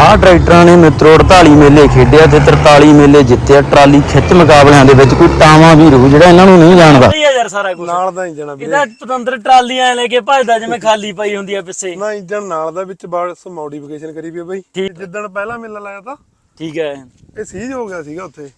ਆਹ ਟਰੈਕਟਰਾਂ ਨੇ ਮਿੱਤਰੋ 48 ਮੇਲੇ ਖੇਡਿਆ ਤੇ 43 ਮੇਲੇ ਜਿੱਤਿਆ। ਟਰਾਲੀ ਖਿੱਚ ਮੁਕਾਬਲਿਆਂ ਦੇ ਵਿੱਚ ਕੋਈ ਟਾਵਾਂ ਵੀ ਰੂ ਜਿਹੜਾ ਇਹਨਾਂ ਨੂੰ ਨਹੀਂ ਜਾਣਦਾ। ਸਹੀ ਆ ਯਾਰ ਸਾਰਾ ਕੁਝ ਨਾਲ ਦਾ ਇੰਜਣ ਆ ਵੀਰੇ ਇਹਦਾ ਪਤੰਦਰ ਟਰਾਲੀਆਂ ਲੈ ਕੇ ਭਜਦਾ ਜਿਵੇਂ ਖਾਲੀ ਪਈ ਹੁੰਦੀ ਆ ਪਿੱਛੇ। ਨਾ ਇੰਜਣ ਨਾਲ ਦਾ ਵਿੱਚ ਬਸ ਮੋਡੀਫਿਕੇਸ਼ਨ ਕਰੀ ਵੀ ਆ ਬਾਈ। ਠੀਕ। ਜਿੱਦਣ ਪਹਿਲਾ ਮੇਲਾ ਲਾਇਆ ਤਾਂ। ਠੀਕ ਹੈ। ਇਹ ਸੀਜ ਹੋ ਗਿਆ ਸੀਗਾ ਉੱਥੇ।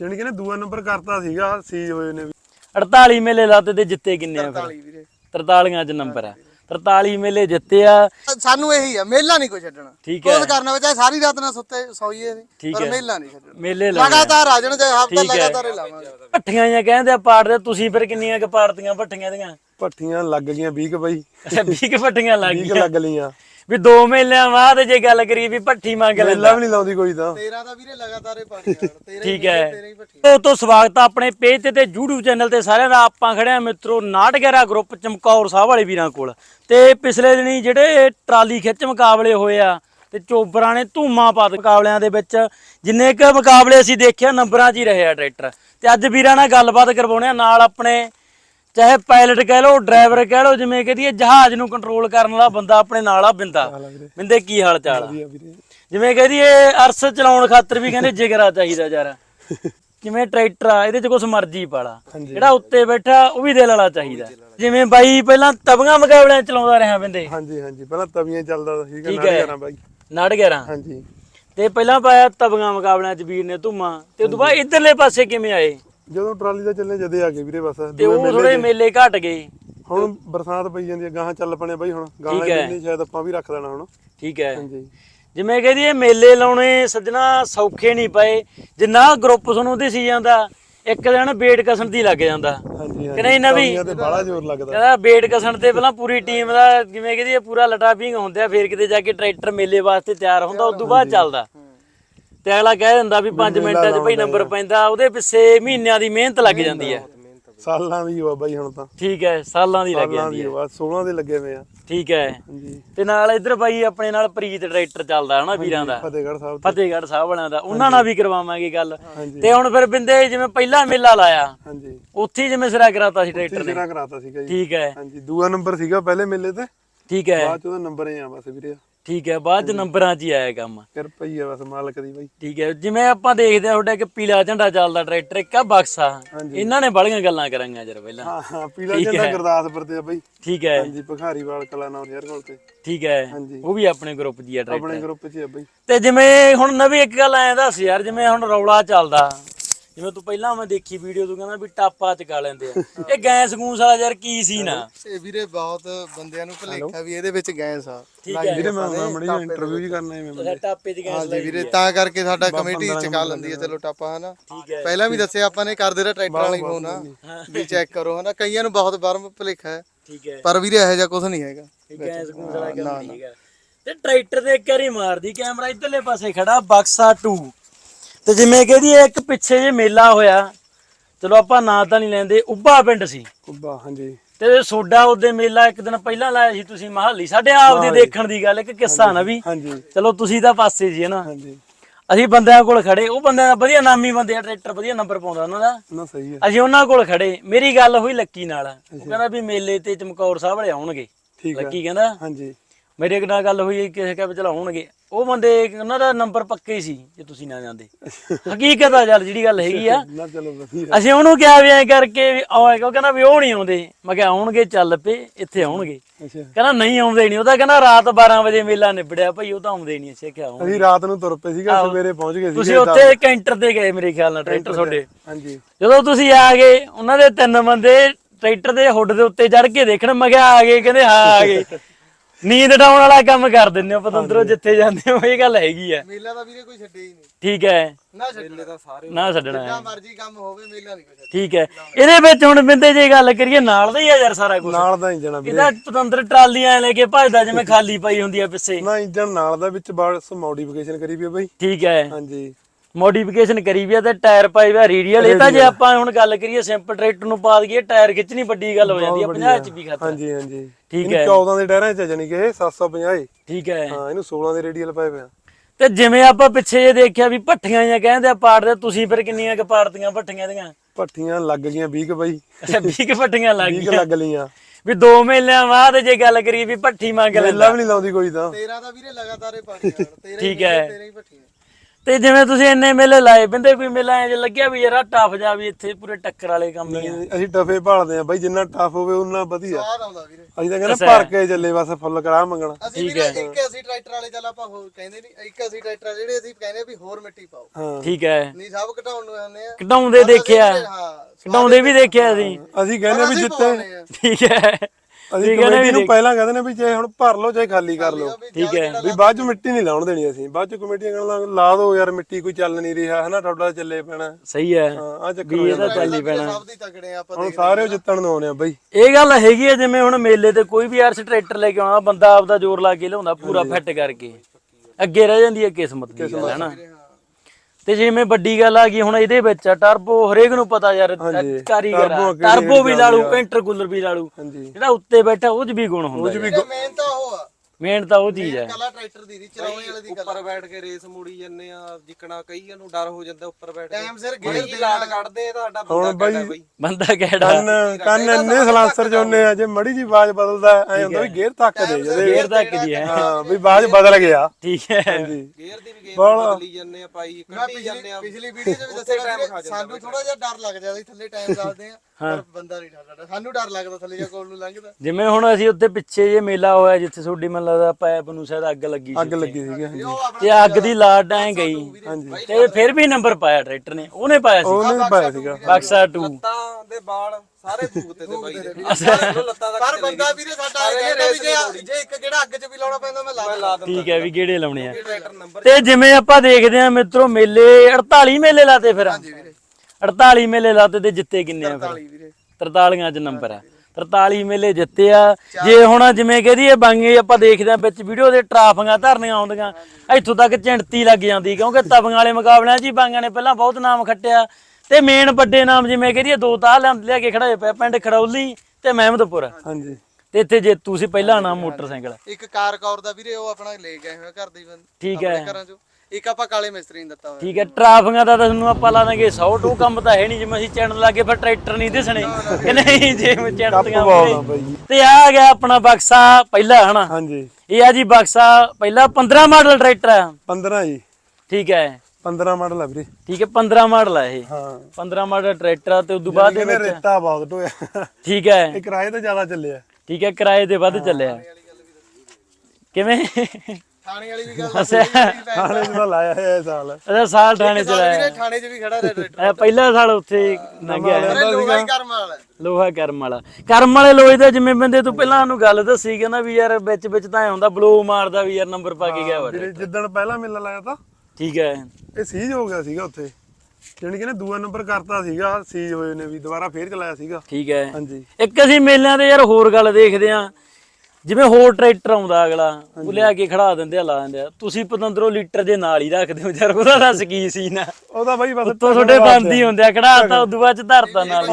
ਜਾਣੀ ਕਿ ਨੇ ਦੂਆ ਨੰਬਰ ਕਰਤਾ ਸੀਗਾ ਸੀਜ ਹੋਏ ਨੇ ਵੀ। 48 ਮੇਲੇ ਲਾਤੇ ਤੇ ਜਿੱਤੇ ਕਿੰਨੇ ਆ ਫਿਰ? ਵੀਰੇ। 43 ਚ ਨੰਬਰ ਆ। 43 ਮੇਲੇ ਜਿੱਤੇ ਆ ਸਾਨੂੰ ਇਹੀ ਆ ਮੇਲਾ ਨਹੀਂ ਕੋਈ ਛੱਡਣਾ ਠੀਕ ਹੈ। ਕੋਲ ਕਰਨਾ ਚਾਹੇ ਸਾਰੀ ਰਾਤ ਨਾ ਸੁੱਤੇ ਸੌਈਏ ਅਸੀਂ, ਪਰ। ਮੇਲਾ ਨਹੀਂ ਛੱਡਣਾ ਮੇਲੇ। ਲਗਾਤਾਰ ਆ ਜਾਣ ਚਾਹੇ ਹਫਤਾ ਠੀਕ ਹੈ। ਲਗਾਤਾਰ ਹੀ ਲਾਵਾਂਗੇ ਭੱਠੀਆਂ ਜਾਂ ਕਹਿੰਦੇ ਆ ਪਾੜਦੇ ਤੁਸੀਂ ਫਿਰ ਕਿੰਨੀਆਂ ਕ ਪਾੜਤੀਆਂ ਭੱਠੀਆਂ ਦੀਆਂ ਪੱਠੀਆਂ ਲੱਗ ਗਈਆਂ 20 ਕੁ ਬਾਈ ਅੱਛਾ 20 ਕ ਭੱਠੀਆਂ ਲੱਗ 20 ਕੁ ਗਈਆਂ ਲੱਗ ਲੀਆਂ ਵੀ 2 ਮੇਲਿਆਂ ਬਾਅਦ ਜੇ ਗੱਲ ਕਰੀਏ ਵੀ ਭੱਠੀ ਮੰਗ ਲੈਂਦਾ। ਵੀ ਨਹੀਂ ਲਾਉਂਦੀ ਕੋਈ ਤਾਂ। ਤੇਰਾ ਤਾਂ ਵੀਰੇ ਲਗਾਤਾਰ ਹੀ ਪਾਣੀ ਤੇਰਾ ਠੀਕ ਤੇਰਾ ਹੈ ਉਹ ਤੋਂ ਸਵਾਗਤ ਆ ਆਪਣੇ ਪੇਜ ਤੇ ਤੇ YouTube ਚੈਨਲ ਤੇ ਸਾਰਿਆਂ ਦਾ। ਆਪਾਂ ਖੜੇ ਆ ਮਿੱਤਰੋ ਨਾਟਗਰਾ ਗਰੁੱਪ ਚਮਕੌਰ ਸਾਹਿਬ ਵਾਲੇ ਵੀਰਾਂ ਕੋਲ। ਤੇ ਪਿਛਲੇ ਦਿਨੀ ਜਿਹੜੇ ਟਰਾਲੀ ਖਿੱਚ ਮੁਕਾਬਲੇ ਹੋਏ ਆ ਤੇ ਚੋਬਰਾਂ ਨੇ ਧੂਮਾਂ ਪਾ ਮੁਕਾਬਲਿਆਂ ਦੇ ਵਿੱਚ। ਜਿੰਨੇ ਕ ਮੁਕਾਬਲੇ ਅਸੀਂ ਦੇਖਿਆ ਨੰਬਰਾਂ 'ਚ ਹੀ ਰਹੇ ਆ ਟਰੈਕਟਰ। ਤੇ ਅੱਜ ਵੀਰਾਂ ਨਾਲ ਗੱਲਬਾਤ ਕਰਵਾਉਣੇ ਆ। ਨਾਲ ਆਪਣੇ ਚਾਹੇ ਪਾਇਲਟ ਕਹਿ ਲਓ ਡਰਾਈਵਰ ਕਹਿ ਲਓ ਜਿਵੇਂ ਕਹਦੀਏ ਜਹਾਜ਼ ਨੂੰ ਕੰਟਰੋਲ ਕਰਨ ਵਾਲਾ ਬੰਦਾ ਆਪਣੇ ਨਾਲ ਆ ਬਿੰਦਾ। ਬਿੰਦੇ ਕੀ ਹਾਲ ਚਾਲ ਆ? ਜਿਵੇਂ ਕਹਦੀਏ ਅਰਸ ਚਲਾਉਣ ਖਾਤਰ ਵੀ ਕਹਿੰਦੇ ਜਿਗਰਾ ਚਾਹੀਦਾ ਯਾਰ। ਜਿਵੇਂ ਟਰੈਕਟਰ ਆ ਇਹਦੇ 'ਚ ਕੁਛ ਮਰਜ਼ੀ ਪਾਲਾ ਜਿਹੜਾ ਉੱਤੇ ਬੈਠਾ ਉਹ ਵੀ ਦਿਲ ਵਾਲਾ ਚਾਹੀਦਾ। ਜਿਵੇਂ ਬਾਈ ਪਹਿਲਾਂ ਤਬੀਆਂ ਮੁਕਾਬਲਿਆਂ 'ਚ ਚਲਾਉਂਦਾ ਰਿਹਾ ਬਿੰਦੇ। ਹਾਂਜੀ ਹਾਂਜੀ। ਪਹਿਲਾਂ ਤਵੀਆਂ ਚੱਲਦਾ ਸੀਗਾ ਹੈ। ਕਰਾਂ ਬਾਈ। ਨੜ ਗਿਆਰਾਂ। ਹਾਂਜੀ। ਤੇ ਪਹਿਲਾਂ ਪਾਇਆ ਤਬੀਆਂ ਮੁਕਾਬਲਿਆਂ 'ਚ ਵੀਰ ਨੇ ਧੂਮਾ। ਤੇ ਉਦੋਂ ਬਾਅਦ ਇਧਰਲੇ ਪਾਸੇ ਕਿਵੇਂ ਆਏ? ਜਦੋਂ ਟਰਾਲੀ ਦਾ ਚੱਲੇ ਜਦੇ ਆ ਗਏ ਵੀਰੇ ਬਸ ਤੇ ਉਹ ਥੋੜੇ ਮੇਲੇ ਘਟ ਗਏ। ਹੁਣ ਬਰਸਾਤ ਪਈ ਜਾਂਦੀ ਹੈ ਗਾਹਾਂ ਚੱਲ ਪਣੇ ਬਾਈ ਹੁਣ ਗਾਹਾਂ ਠੀਕ ਹੈ। ਨਹੀਂ ਸ਼ਾਇਦ ਆਪਾਂ ਵੀ ਰੱਖ ਦੇਣਾ ਹੁਣ। ਠੀਕ ਹੈ। ਹਾਂਜੀ। ਜਿਵੇਂ ਕਹਿੰਦੀ ਇਹ ਮੇਲੇ ਲਾਉਣੇ ਸੱਜਣਾ ਸੌਖੇ ਨਹੀਂ ਪਏ। ਜਿੰਨਾ ਗਰੁੱਪ ਤੁਹਾਨੂੰ ਦਿਸੀ ਜਾਂਦਾ ਇੱਕ ਦਿਨ ਵੇਟ ਕਸਣ ਦੀ ਲੱਗ ਜਾਂਦਾ। ਹਾਂਜੀ ਕਿ ਨਹੀਂ ਨਵੀਂ ਤੇ ਬੜਾ ਜ਼ੋਰ ਲੱਗਦਾ। ਕਹਿੰਦਾ ਵੇਟ ਕਸਣ ਤੇ ਪਹਿਲਾਂ ਪੂਰੀ ਟੀਮ ਦਾ ਜਿਵੇਂ ਕਹਿੰਦੀ ਇਹ ਪੂਰਾ ਲਟਾ ਪਿੰਗ ਹੁੰਦੇ ਫਿਰ ਕਿਤੇ ਜਾ ਕੇ ਟਰੈਕਟਰ ਮੇਲੇ ਵਾਸਤੇ ਤਿਆਰ ਹੁੰਦਾ ਉਸ ਤੋਂ ਬਾਅਦ ਚੱਲਦਾ। ਤੇ ਅਗਲਾ ਕਹਿ ਦਿੰਦਾ ਵੀ 5 ਮਿੰਟਾਂ 'ਚ ਭਈ ਨੰਬਰ ਪੈਂਦਾ ਉਹਦੇ ਪਿੱਛੇ ਮਹੀਨਿਆਂ ਦੀ ਮਿਹਨਤ ਲੱਗ ਜਾਂਦੀ ਹੈ। ਸਾਲਾਂ ਦੀ ਹੋਆ ਬਾਈ ਹੁਣ ਤਾਂ। ਠੀਕ ਹੈ ਸਾਲਾਂ ਦੀ ਲੱਗ ਸਾਲਾਂ ਜਾਂਦੀ ਦੀ ਹੈ। ਹੋਆ 16 ਦੇ ਲੱਗੇ ਹੋਏ ਆ। ਠੀਕ ਹੈ। ਤੇ ਨਾਲ ਇੱਧਰ ਬਾਈ ਆਪਣੇ ਨਾਲ ਪ੍ਰੀਤ ਟਰੈਕਟਰ ਚੱਲਦਾ ਹਨਾ ਵੀਰਾਂ ਦਾ। ਫਤਿਹਗੜ੍ਹ ਸਾਹਿਬ ਫਤਿਹਗੜ੍ਹ ਸਾਹਿਬ ਵਾਲਿਆਂ ਦਾ। ਉਹਨਾਂ ਨਾਲ ਵੀ ਕਰਵਾਵਾਂਗੇ ਗੱਲ। ਤੇ ਹੁਣ ਫਿਰ ਬਿੰਦੇ ਜਿਵੇਂ ਪਹਿਲਾ ਮੇਲਾ ਲਾਇਆ ਹਾਂਜੀ। ਉੱਥੇ ਜਿਵੇਂ ਸਿਰਾ ਕਰਾਤਾ ਸੀ ਟਰੈਕਟਰ ਨੇ। ਤੀਸਰਾ ਕਰਾਤਾ ਸੀਗਾ ਜੀ। ਠੀਕ ਹੈ। ਹਾਂਜੀ ਦੂਆ ਨੰਬਰ ਸੀਗਾ ਪਹਿਲੇ ਮੇਲੇ ਤੇ। ਠੀਕ ਹੈ। ਬਾਅਦ ਚ ਉਹਦਾ ਨੰਬਰ ਹੀ ਆ ਬਸ ਵੀਰੇ। ਠੀਕ ਹੈ ਬਾਅਦ ਚ ਨੰਬਰਾਂ 'ਚ ਹੀ ਆਇਆ ਕੰਮ। ਕਿਰਪਾ ਹੀ ਆ ਬਸ ਮਾਲਕ ਦੀ ਬਾਈ। ਠੀਕ ਹੈ ਜਿਵੇਂ ਆਪਾਂ ਦੇਖਦੇ ਆ ਤੁਹਾਡਾ ਇੱਕ ਪੀਲਾ ਝੰਡਾ ਚੱਲਦਾ ਟਰੈਕਟਰ ਇੱਕ ਆ ਬਕਸਾ ਇਹਨਾਂ ਨੇ ਬੜੀਆਂ ਗੱਲਾਂ ਕਰਾਂਗੀਆਂ ਜਰ ਪਹਿਲਾਂ। ਹਾਂ ਹਾਂ ਪੀਲਾ ਝੰਡਾ ਗੁਰਦਾਸਪੁਰ ਤੇ ਆ ਬਾਈ। ਠੀਕ ਹੈ। ਹਾਂਜੀ ਭਖਾਰੀ ਵਾਲ ਕਲਾ ਨੌਰ ਯਾਰ ਕੋਲ ਤੇ। ਠੀਕ ਹੈ। ਹਾਂਜੀ। ਉਹ ਵੀ ਆਪਣੇ ਗਰੁੱਪ ਦੀ ਆ ਟਰੈਕਟਰ। ਆਪਣੇ ਗਰੁੱਪ 'ਚ ਹੀ ਆ ਬਾਈ। ਤੇ ਜਿਵੇਂ ਹੁਣ ਨਵੀਂ ਇੱਕ ਗੱਲ ਐਂ ਦੱਸ ਯਾਰ ਜਿਵੇਂ ਹੁਣ ਰੌਲਾ ਚੱਲਦਾ। ਜਿਵੇਂ ਤੂੰ ਪਹਿਲਾਂ ਮੈਂ ਦੇਖੀ ਵੀਡੀਓ ਤੂੰ ਕਹਿੰਦਾ ਵੀ ਟਾਪਾ ਚਕਾ ਲੈਂਦੇ ਆ। ਇਹ ਗੈਸ ਗੂੰਸ ਵਾਲਾ ਯਾਰ ਕੀ ਸੀ ਨਾ ਇਹ ਵੀਰੇ ਬਹੁਤ ਬੰਦਿਆਂ ਨੂੰ ਭੁਲੇਖਾ ਵੀ ਇਹਦੇ ਵਿੱਚ ਗੈਸ ਆ। ਠੀਕ ਹੈ। ਵੀਰੇ ਮੈਂ ਮੈਂ ਮੜੀ ਇੰਟਰਵਿਊ ਹੀ ਕਰਨਾ ਹੈ ਮੈਂ ਅੱਛਾ, ਟਾਪੇ ਚ ਗੈਸ ਹਾਂਜੀ ਵੀਰੇ ਤਾਂ ਕਰਕੇ ਸਾਡਾ ਕਮੇਟੀ ਚਕਾ ਲੈਂਦੀ ਹੈ। ਚਲੋ ਟਾਪਾ ਹਨਾ? ਪਹਿਲਾਂ ਵੀ ਦੱਸਿਆ ਆਪਾਂ ਨੇ ਕਰਦੇ ਰਹੇ ਟਰੈਕਟਰ ਵਾਲੀ ਫੋਨ ਆ ਵੀ ਚੈੱਕ ਕਰੋ ਹਨਾ? ਕਈਆਂ ਨੂੰ ਬਹੁਤ ਬਰਮ ਭੁਲੇਖਾ ਹੈ ਠੀਕ ਹੈ। ਪਰ ਵੀਰੇ ਇਹੋ ਜਿਹਾ ਕੁਝ ਨਹੀਂ ਹੈਗਾ। ਗੈਸ ਗੂੰਸ ਵਾਲਾ ਕੰਮ ਨਹੀਂ ਹੈਗਾ। ਤੇ ਟਰੈਕਟਰ ਦੇ ਇੱਕ ਵਾਰੀ ਮਾਰਦੀ ਕੈਮਰਾ ਇਧਰਲੇ ਪਾਸੇ ਖੜਾ ਬਕਸਾ 2 ਤੇ ਜਿਵੇਂ ਕਹਦੀ ਇੱਕ ਪਿੱਛੇ ਜੇ ਮੇਲਾ ਹੋਇਆ ਚਲੋ ਆਪਾਂ ਨਾਂ ਤਾਂ ਨਹੀਂ ਲੈਂਦੇ ਉੱਭਾ ਪਿੰਡ ਸੀ। ਕੁੱਬਾ ਹਾਂਜੀ। ਤੇ ਸੋਡਾ ਉਹਦੇ ਮੇਲਾ ਇੱਕ ਦਿਨ ਪਹਿਲਾਂ ਲਾਇਆ ਸੀ ਤੁਸੀਂ ਮਹਾਲੀ ਸਾਡੇ ਆਪ ਦੇ ਦੇਖਣ ਦੀ ਗੱਲ ਇੱਕ ਕਿੱਸਾ ਨਾ ਵੀ। ਹਾਂਜੀ। ਚਲੋ ਤੁਸੀਂ ਤਾਂ ਪਾਸੇ ਸੀ ਹਨਾ ਹਾਂਜੀ। ਅਸੀਂ ਬੰਦਿਆਂ ਕੋਲ ਖੜੇ ਉਹ ਬੰਦਿਆਂ ਦਾ ਵਧੀਆ ਨਾਮੀ ਬੰਦੇ ਆ ਟਰੈਕਟਰ ਵਧੀਆ ਨੰਬਰ ਪਾਉਂਦਾ ਉਹਨਾਂ ਦਾ। ਨਾ ਸਹੀ ਹੈ। ਅਸੀਂ ਉਹਨਾਂ ਕੋਲ ਖੜੇ ਮੇਰੀ ਗੱਲ ਹੋਈ ਲੱਕੀ ਨਾਲ। ਉਹ ਕਹਿੰਦਾ ਵੀ ਮੇਲੇ ਤੇ ਚਮਕੌਰ ਸਾਹਿਬ ਵਾਲੇ ਆਉਣਗੇ। ਠੀਕ ਹੈ। ਲੱਕੀ ਕਹਿੰਦਾ ਹਾਂਜੀ। ਮੇਰੇ ਨਾਲ ਗੱਲ ਹੋਈ ਕਿਸੇ ਕਹੇ ਚਲ ਆਉਣਗੇ। ਉਹ ਬੰਦੇ ਉਹਨਾਂ ਦਾ ਨੰਬਰ ਪੱਕੇ ਸੀ ਜੇ ਤੁਸੀਂ ਨਾ ਜਾਂਦੇ ਹਕੀਕਤ ਆ ਯਾਰ ਜਿਹੜੀ ਗੱਲ ਹੈਗੀ ਆ। ਨਾ ਚਲੋ ਵਧੀਆ। ਅਸੀਂ ਉਹਨੂੰ ਕਿਹਾ ਵੀ ਐ ਕਰਕੇ ਵੀ ਆਏ ਉਹ ਕਹਿੰਦਾ ਵੀ ਉਹ ਨਹੀਂ ਆਉਂਦੇ। ਮੈਂ ਕਿਹਾ ਆਉਣਗੇ ਚੱਲ ਪਏ ਇੱਥੇ ਆਉਣਗੇ। ਕਹਿੰਦਾ ਨਹੀਂ ਆਉਂਦੇ ਨਹੀਂ। ਉਹਦਾ ਕਹਿੰਦਾ ਰਾਤ 12 ਵਜੇ ਮੇਲਾ ਨਿਬੜਿਆ ਭਾਈ ਉਹ ਤਾਂ ਆਉਂਦੇ ਨਹੀਂ ਅੱਛੇ ਕਿਹਾ ਅਸੀਂ ਰਾਤ ਨੂੰ ਤੁਰ ਪਏ ਸੀਗਾ ਸਵੇਰੇ ਪਹੁੰਚ ਗਏ ਤੁਸੀਂ ਸੀਗੇ ਉੱਥੇ ਕੈਂਟਰ ਤੇ ਗਏ ਮੇਰੇ ਖਿਆਲ ਨਾਲ ਟਰੈਕਟਰ ਤੁਹਾਡੇ। ਹਾਂਜੀ। ਜਦੋਂ ਤੁਸੀਂ ਆ ਗਏ ਉਹਨਾਂ ਦੇ ਤਿੰਨ ਬੰਦੇ ਟਰੈਕਟਰ ਦੇ ਹੁੱਡ ਦੇ ਉੱਤੇ ਚੜ ਕੇ ਦੇਖਣ ਮੈਂ ਕਿਹਾ ਆ ਗਏ ਕਹਿੰਦੇ ਹਾਂ ਆ ਗਏ। ਨੀਂਦ ਡਾਉਣ ਵਾਲਾ ਕੰਮ ਕਰ ਦਿੰਦੇ ਹੋ ਪਤੰਦਰੋਂ ਜਿੱਥੇ ਜਾਂਦੇ ਹੋ ਇਹ ਗੱਲ ਹੈਗੀ ਆ। ਮੇਲਾ ਤਾਂ ਵੀਰੇ ਕੋਈ ਛੱਡੇ ਹੀ ਨਹੀਂ। ਠੀਕ ਹੈ। ਨਾ ਛੱਡੇ ਤਾਂ ਸਾਰੇ ਨਾ ਛੱਡਣਾ ਹੈ। ਜਿੰਨਾ ਮਰਜ਼ੀ ਕੰਮ ਹੋਵੇ ਮੇਲਾ ਨਹੀਂ ਕੋਈ ਛੱਡਣਾ। ਠੀਕ ਹੈ। ਇਹਦੇ ਵਿੱਚ ਹੁਣ ਬਿੰਦੇ ਜੇ ਗੱਲ ਕਰੀਏ ਨਾਲ ਦਾ ਹੀ ਆ ਯਾਰ ਸਾਰਾ ਕੁਝ ਨਾਲ ਦਾ ਇੰਜਣ ਆ ਵੀਰੇ। ਇਹਦਾ ਪਤੰਦਰ ਟਰਾਲੀਆਂ ਲੈ ਕੇ ਭਜਦਾ ਜਿਵੇਂ ਖਾਲੀ ਪਈ ਹੁੰਦੀ ਆ ਪਿੱਛੇ। ਨਾ ਇੰਜਣ ਨਾਲ ਦਾ ਵਿੱਚ ਬਸ ਮੋਡੀਫਿਕੇਸ਼ਨ ਕਰੀ ਵੀ ਆ ਬਾਈ। ਠੀਕ ਹੈ। ਹਾਂਜੀ। ਮੋਡੀਫਿਕੇਸ਼ਨ ਕਰੀ ਵੀ ਆ ਤੇ ਟਾਇਰ ਪਾਈ ਵੀ ਰੀਡੀਅਲ ਇਹ ਤਾਂ ਜੇ ਆਪਾਂ ਹੁਣ ਗੱਲ ਕਰੀਏ ਸਿੰਪਲ ਟਰੈਕਟਰ ਨੂੰ ਪਾ ਦਈਏ ਟਾਇਰ ਖਿੱਚਣੀ ਵੱਡੀ ਗੱਲ ਹੋ ਜਾਂਦੀ ਆ 50 ਐਚਪੀ ਖਾਤਰ। ਹਾਂਜੀ ਹਾਂਜੀ। ਠੀਕ ਹੈ। 14 ਦੇ ਟਾਇਰਾਂ 'ਚ ਜਾਨੀ ਕਿ ਇਹ 750 ਏ ਠੀਕ ਹੈ। ਹਾਂ ਇਹਨੂੰ 16 ਦੇ ਰੇਡੀਅਲ ਪਾਏ ਪਏ ਆ। ਤੇ ਜਿਵੇਂ ਆਪਾਂ ਪਿੱਛੇ ਜੇ ਦੇਖਿਆ ਵੀ ਭੱਠੀਆਂ ਜਾਂ ਕਹਿੰਦੇ ਆ ਪਾੜਦੇ ਤੁਸੀਂ ਫਿਰ ਕਿੰਨੀਆਂ ਕ ਪਾੜਤੀਆਂ ਭੱਠੀਆਂ ਦੀਆਂ? ਪੱਠੀਆਂ ਲੱਗ ਗਈਆਂ 20 ਕੁ ਬਾਈ। ਅੱਛਾ 20 ਕ ਭੱਠੀਆਂ ਲੱਗ 20 ਕੁ ਗਈਆਂ। ਲੱਗ ਲੀਆਂ ਵੀ ਦੋ ਮੇਲਿਆਂ ਬਾਅਦ ਜੇ ਗੱਲ ਕਰੀਏ ਵੀ ਭੱਠੀ ਮੰਗ ਮੇਲਾ ਲੈਂਦਾ ਵੀ ਨਹੀਂ ਲਾਉਂਦੀ ਕੋਈ ਤਾਂ। 13 ਦਾ ਵੀਰੇ ਲਗਾਤਾਰ ਪਾਣੀ ਆਣ ਤੇਰੇ ਠੀਕ ਹੈ। ਹੀ ਭੱਠੀਆਂ। ਤੇ ਜਿਵੇਂ ਤੁਸੀਂ ਇੰਨੇ ਮੇਲੇ ਲਾਏ ਬਿੰਦੇ ਕੋਈ ਮੇਲਾ ਐ ਜੇ ਲੱਗਿਆ ਵੀ ਯਾਰ ਟਫ ਜਾ ਵੀ ਇੱਥੇ ਪੂਰੇ ਟੱਕਰ ਵਾਲੇ ਕੰਮ ਹੀ ਆ। ਅਸੀਂ ਟਫੇ ਭਾਲਦੇ ਆ ਬਾਈ ਜਿੰਨਾ ਟਫ ਹੋਵੇ ਉਨਾ ਵਧੀਆ। ਸਵਾਦ ਆਉਂਦਾ ਵੀਰੇ। ਅਸੀਂ ਤਾਂ ਕਹਿੰਦੇ ਭਰ ਕੇ ਚੱਲੇ ਬਸ ਫੁੱਲ ਕਰਾ ਮੰਗਣਾ। ਅਸੀਂ ਵੀ ਨਾ ਇੱਕ ਅਸੀਂ ਟਰੈਕਟਰ ਵਾਲੇ ਚੱਲ ਆਪਾਂ ਹੋਰ ਕਹਿੰਦੇ ਨਹੀਂ ਇੱਕ ਅਸੀਂ ਟਰੈਕਟਰ ਜਿਹੜੇ ਅਸੀਂ ਕਹਿੰਦੇ ਵੀ ਹੋਰ ਮਿੱਟੀ ਪਾਓ। ਹਾਂ। ਠੀਕ ਹੈ। ਨਹੀਂ ਸਭ ਘਟਾਉਣ ਨੂੰ ਆਉਂਦੇ ਆ। ਕਢਾਉਂਦੇ ਦੇਖਿਆ। ਹਾਂ ਕਢਾਉਂਦੇ ਵੀ ਦੇਖਿਆ। ਅਸੀਂ। ਅਸੀਂ ਕਹਿੰਦੇ ਵੀ ਜਿੱਤੇ ਪਵਾਉਂਦੇ ਆ। ਠੀਕ ਹੈ ਅਸੀਂ ਕਮੇਟੀ ਨੂੰ ਪਹਿਲਾਂ ਕਹਿੰਦੇ ਨੇ ਵੀ ਚਾਹੇ ਹੁਣ ਭਰ ਲਓ ਚਾਹੇ ਖਾਲੀ ਕਰ ਲਓ। ਠੀਕ ਹੈ ਵੀ ਬਾਅਦ ਚ ਮਿੱਟੀ ਨਹੀਂ ਲਾਉਣ ਦੇਣੀ ਅਸੀਂ। ਬਾਅਦ ਚ ਕਮੇਟੀਆਂ ਕਹਿਣ ਲਾ ਦੋ ਯਾਰ ਮਿੱਟੀ ਕੋਈ ਚੱਲ ਨਹੀਂ ਰਿਹਾ ਹਨਾ ਤੁਹਾਡਾ ਚੱਲੇ ਪੈਣਾ। ਸਹੀ ਹੈ। ਹਾਂ ਆ ਚੱਕਰ ਵੀ ਹੋ ਇਹਦਾ ਜਾਂਦਾ ਚੱਲ ਹੀ ਪੈਣਾ। ਸਭ ਦੀ ਤਕੜੇ ਆ ਆਪਾਂ ਹੁਣ ਸਾਰੇ ਉਹ ਜਿੱਤਣ ਨੂੰ ਆਉਣੇ ਆ ਬਾਈ। ਇਹ ਗੱਲ ਹੈਗੀ ਹੈ ਜਿਵੇਂ ਹੁਣ ਮੇਲੇ ਤੇ ਕੋਈ ਵੀ ਅਰਸ਼ ਟਰੈਕਟਰ ਲੈ ਕੇ ਆਉਣਾ ਬੰਦਾ ਆਪਦਾ ਜ਼ੋਰ ਲਾ ਕੇ ਲਿਆਉਂਦਾ ਪੂਰਾ ਫਿੱਟ ਕਰਕੇ। ਅੱਗੇ ਰਹਿ ਜਾਂਦੀ ਹੈ ਕਿਸਮਤ ਦੀ ਗੱਲ ਹੈ ਨਾ। ਤੇ ਜਿਵੇਂ ਵੱਡੀ ਗੱਲ ਆ ਗਈ ਹੁਣ ਇਹਦੇ ਵਿੱਚ ਆ ਟਰਬੋ ਹਰੇਕ ਨੂੰ ਪਤਾ ਯਾਰ ਕਾਰੀਗਰ ਟਰਬੋ ਅੱਗੇ ਟਰਬੋ ਵੀ ਲਾ ਲੂ ਇੰਟਰਕੂਲਰ ਵੀ ਲਾ ਲੂ ਹਾਂਜੀ। ਜਿਹੜਾ ਉੱਤੇ ਬੈਠਾ ਉਹ 'ਚ ਵੀ ਗੁਣ ਹੁੰਦਾ ਯਾਰ। ਮੇਨ ਤਾਂ ਉਹ ਆ। ਮੇਨ ਤਾਂ ਉਹ ਚੀਜ਼ ਹੈ ਕਲਾ ਟਰੈਕਟਰ ਦੀ ਨਹੀਂ ਚਲਾਉਣੇ ਵਾਲੇ ਦੀ ਉੱਪਰ ਬੈਠ ਕੇ ਰੇਸ ਮੋੜੀ ਜੰਨੇ ਆ ਜਿੱਕਣਾ ਕਈਆਂ ਨੂੰ ਡਰ ਹੋ ਜਾਂਦਾ ਉੱਪਰ ਬੈਠ ਕੇ। ਟਾਈਮ ਸਿਰ ਗੇਰ ਦੀ ਲਾਟ ਕੱਢਦੇ ਤੁਹਾਡਾ ਹੁਣ ਬੰਦਾ ਬਾਈ ਕੱਢਾ ਬਈ? ਬੰਦਾ ਕਿਹੜਾ? ਕੰਨ ਕੰਨ ਇੰਨੇ ਸਲਾਂਸਰ ਚੋਨੇ ਆ ਜੇ ਮੜੀ ਜੀ ਆਵਾਜ਼ ਬਦਲਦਾ ਐ ਹੁੰਦਾ ਵੀ ਗੇਅਰ ਤੱਕ ਦੇ ਜਦੇ ਗੇਰ ਤੱਕ ਦੀ ਹੈ। ਹਾਂ ਵੀ ਆਵਾਜ਼ ਬਦਲ ਗਿਆ। ਠੀਕ ਹੈ। ਹਾਂਜੀ। ਗੇਰ ਦੀ ਵੀ ਗੇਮ ਬਦਲੀ ਜੰਨੇ ਆ ਪਾਈ ਕੱਢੀ ਜੰਨੇ ਆ। ਪਿਛਲੀ ਵੀਡੀਓ 'ਚ ਵੀ ਦੱਸਿਆ ਵੀਰੇ, ਸਾਨੂੰ ਥੋੜਾ ਜਿਹਾ ਡਰ ਲੱਗ ਜਾਂਦਾ ਸੀ ਥੱਲੇ ਟਾਈਮ ਦੱਸਦੇ ਆ। ਪਰ ਬੰਦਾ ਨਹੀਂ ਡਰਦਾ ਸਾਨੂੰ ਡਰ ਲੱਗਦਾ ਥੱਲੇ ਜਾ ਕੋਲ ਨੂੰ ਲੰਘਦਾ। ਜਿਵੇਂ ਹੁਣ ਅਸੀਂ ਉੱਤੇ ਪਿੱਛੇ ਜੇ ਮੇਲਾ ਹੋਇਆ ਜਿੱਥੇ ਤੁਹਾਡੀ ਮੈਨੂੰ ਲੱਗਦਾ ਪੈਪ ਨੂੰ ਸ਼ਾਇਦ ਅੱਗ ਲੱਗੀ ਸੀ ਅੱਗ ਲੱਗੀ ਸੀਗੀ ਹਾਂਜੀ। ਤੇ ਅੱਗ ਦੀ ਲਾਟ ਐ ਗਈ। ਹਾਂਜੀ। ਤੇ ਫਿਰ ਵੀ ਨੰਬਰ ਪਾਇਆ ਟਰੈਕਟਰ ਨੇ। ਉਹਨੇ ਪਾਇਆ ਸੀ। ਉਹਨੇ ਪਾਇਆ ਸੀਗਾ। ਬਕਸਾ 2 ਲੱਤਾਂ ਦੇ ਵਾਲ ਸਾਰੇ ਫੂਕਤੇ ਤੇ ਬਾਈ ਦੇ ਸਾਰੇ ਲੱਤਾਂ ਤੱਕ ਪਰ ਚਲੇ ਬੰਦਾ ਗਏ। ਵੀਰੇ ਸਾਡਾ ਇਹ ਕਹਿੰਦਾ ਵੀ ਜੇ ਜੇ ਇੱਕ ਕਿਹੜਾ ਅੱਗ 'ਚ ਵੀ ਲਾਉਣਾ ਪੈਂਦਾ ਮੈਂ ਲਾ ਦਿੰਦਾ। ਠੀਕ ਹੈ ਵੀ ਗੇੜੇ ਲਾਉਣੇ ਆ? ਤੇ ਜਿਵੇਂ ਆਪਾਂ ਦੇਖਦੇ ਆ ਮਿੱਤਰੋ ਮੇਲੇ 48 ਮੇਲੇ ਲਾਤੇ ਫਿਰ। 48 ਮੇਲੇ ਲਾਤੇ ਤੇ ਜਿੱਤੇ ਕਿੰਨੇ ਆ ਫਿਰ? ਵੀਰੇ। 43 ਚ ਨੰਬਰ ਆ। 43 ਮੇਲੇ ਜਿੱਤੇ ਆ। ਜੇ ਹੁਣ ਜਿਵੇਂ ਕਹਦੀਏ ਬਾਂਗੇ ਆਪਾਂ ਦੇਖਦੇ ਆ ਵਿੱਚ ਵੀਡੀਓ ਦੇ ਟਰਾਫੀਆਂ ਧਰਨੀਆਂ ਆਉਂਦੀਆਂ। ਇੱਥੋਂ ਤੱਕ ਚਿੰਤੀ ਲੱਗ ਜਾਂਦੀ ਕਿਉਂਕਿ ਤਵੀਆਂ ਵਾਲੇ ਮੁਕਾਬਲਿਆਂ 'ਚ ਹੀ ਬਾਂਗਾਂ ਨੇ ਪਹਿਲਾਂ ਬਹੁਤ ਨਾਮ ਖੱਟਿਆ। ਤੇ ਮੇਨ ਵੱਡੇ ਨਾਮ ਜਿਵੇਂ ਕਹਦੀਏ ਦੋ ਤਾਹ ਲਿਆ ਕੇ ਖੜਾਏ ਪਏ ਪਿੰਡ ਖੜੌਲੀ ਤੇ ਮਹਿਮਦਪੁਰ। ਹਾਂਜੀ। ਤੇ ਇੱਥੇ ਜੇਤੂ ਸੀ ਪਹਿਲਾ ਨਾਮ ਮੋਟਰਸਾਈਕਲ। ਇੱਕ ਕਾਰ ਕੌਰ ਦਾ ਵੀਰੇ ਉਹ ਆਪਣਾ ਲੈ ਗਏ ਹੋਏ ਘਰ ਦੇ ਬੰਦੇ। ਠੀਕ ਹੈ। ਘਰਾਂ 'ਚੋਂ। ਇੱਕ ਆਪਾਂ ਕਾਲੇ ਮਿਸਤਰੀ ਨੂੰ ਦਿੱਤਾ ਹੋਇਆ। ਠੀਕ ਹੈ ਟਰਾਫੀਆਂ ਦਾ ਤਾਂ ਤੁਹਾਨੂੰ ਆਪਾਂ ਲਾ ਦਾਂਗੇ 100 ਟੂ ਕੰਮ ਤਾਂ ਹੈ ਨਹੀਂ ਜਿਵੇਂ ਅਸੀਂ ਚੈਨਲ ਲਾਗੇ ਫਿਰ ਟਰੈਕਟਰ ਨਹੀਂ ਦਿਸਣੇ। ਕਿ ਨਹੀਂ ਜਿਵੇਂ ਚੈਨਲ ਜੀ। ਤੇ ਆ ਆ ਗਿਆ ਆਪਣਾ ਬਕਸਾ ਪਹਿਲਾ ਹਨਾ? ਹਾਂਜੀ। ਇਹ ਆ ਜੀ ਬਕਸਾ ਪਹਿਲਾ 15 ਮਾਡਲ ਟਰੈਕਟਰ ਆ। 15 ਜੀ। ਠੀਕ ਹੈ। 15 ਮਾਡਲ ਆ ਵੀਰੇ। ਠੀਕ ਹੈ 15 ਮਾਡਲ ਆ ਇਹ। ਹਾਂ। 15 ਮਾਡਲ ਟਰੈਕਟਰ ਆ ਤੇ ਉਦੋਂ ਬਾਅਦ ਦੇ ਵਿੱਚ ਰੇਤਾ ਬਹੁਤ ਢੋਇਆ ਠੀਕ ਹੈ। ਇਹ ਕਿਰਾਏ ਤੇ ਜ਼ਿਆਦਾ ਚੱਲਿਆ। ਠੀਕ ਹੈ ਕਿਰਾਏ ਤੇ ਵੱਧ ਚੱਲਿਆ। ਕਿਵੇਂ? ਥਾਣੇ ਵਾਲੀ ਵੀ ਗੱਲ ਅੱਛਾ ਥਾਣੇ ਚ ਤਾਂ ਲਾਇਆ ਹੈ ਇਹ ਸਾਲ। ਅੱਛਾ ਸਾਲ ਠਾਣੇ ਚਲਾਇਆ ਵੀਰੇ ਥਾਣੇ 'ਚ ਵੀ ਖੜਾ ਰਿਹਾ ਟਰੈਕਟਰ ਇਹ ਪਹਿਲਾ ਸਾਲ ਉੱਥੇ ਹੀ। ਲੰਘਿਆ ਹੈ। ਅਰੇ ਲੋਹਾ ਹੀ ਕਰਮ ਵਾਲਾ। ਹੈ। ਲੋਹਾ ਕਰਮ ਵਾਲਾ। ਕਰਮ ਵਾਲੇ ਲੋਹੇ ਦਾ ਜਿਵੇਂ ਬੰਦੇ ਤੂੰ ਪਹਿਲਾਂ ਉਹਨੂੰ ਗੱਲ ਦੱਸੀ ਕਹਿੰਦਾ ਵੀ ਯਾਰ ਵਿੱਚ ਵਿੱਚ ਤਾਂ ਐ ਹੁੰਦਾ ਬਲੋ ਮਾਰਦਾ ਵੀ ਯਾਰ ਨੰਬਰ ਪਾ ਕੇ ਗਿਆ ਵਾ ਵੀਰੇ ਜਿੱਦਣ ਪਹਿਲਾ ਮੇਲਾ ਲਾਇਆ ਤਾਂ। ਠੀਕ ਹੈ। ਇਹ ਸੀਜ ਹੋ ਗਿਆ ਸੀਗਾ ਉੱਥੇ। ਜਾਣੀ ਕਿ ਨੇ ਦੂਆ ਨੰਬਰ ਕਰਤਾ ਸੀਗਾ ਸੀਜ ਹੋਏ ਨੇ ਵੀ ਦੁਬਾਰਾ ਫੇਰ ਚਲਾਇਆ ਸੀਗਾ। ਠੀਕ ਹੈ। ਹਾਂਜੀ। ਇੱਕ ਅਸੀਂ ਮੇਲਿਆਂ ਦੇ ਯਾਰ ਹੋਰ ਗੱਲ ਦੇਖਦੇ ਆ ਜਿਵੇਂ ਹੋਰ ਟਰੈਕਟਰ ਆਉਂਦਾ ਅਗਲਾ ਉਹ ਲਿਆ ਕੇ ਖੜਾ ਦਿੰਦੇ ਆ ਲਾ ਦਿੰਦੇ ਆ। ਤੁਸੀਂ ਪਤੰਦਰੋਂ ਲੀਟਰ ਦੇ ਨਾਲ ਹੀ ਰੱਖਦੇ ਹੋ ਯਾਰ ਉਹਦਾ ਦੱਸ ਕੀ ਸੀ ਨਾ ਉਹਦਾ ਬਾਈ ਬਸ ਉੱਤੋਂ ਤੁਹਾਡੇ ਬੰਦ ਹੀ ਹੁੰਦੇ ਆ ਖੜਾਤਾ ਉਦੋਂ ਬਾਅਦ ਚ ਧਰਤਾ ਨਾਲ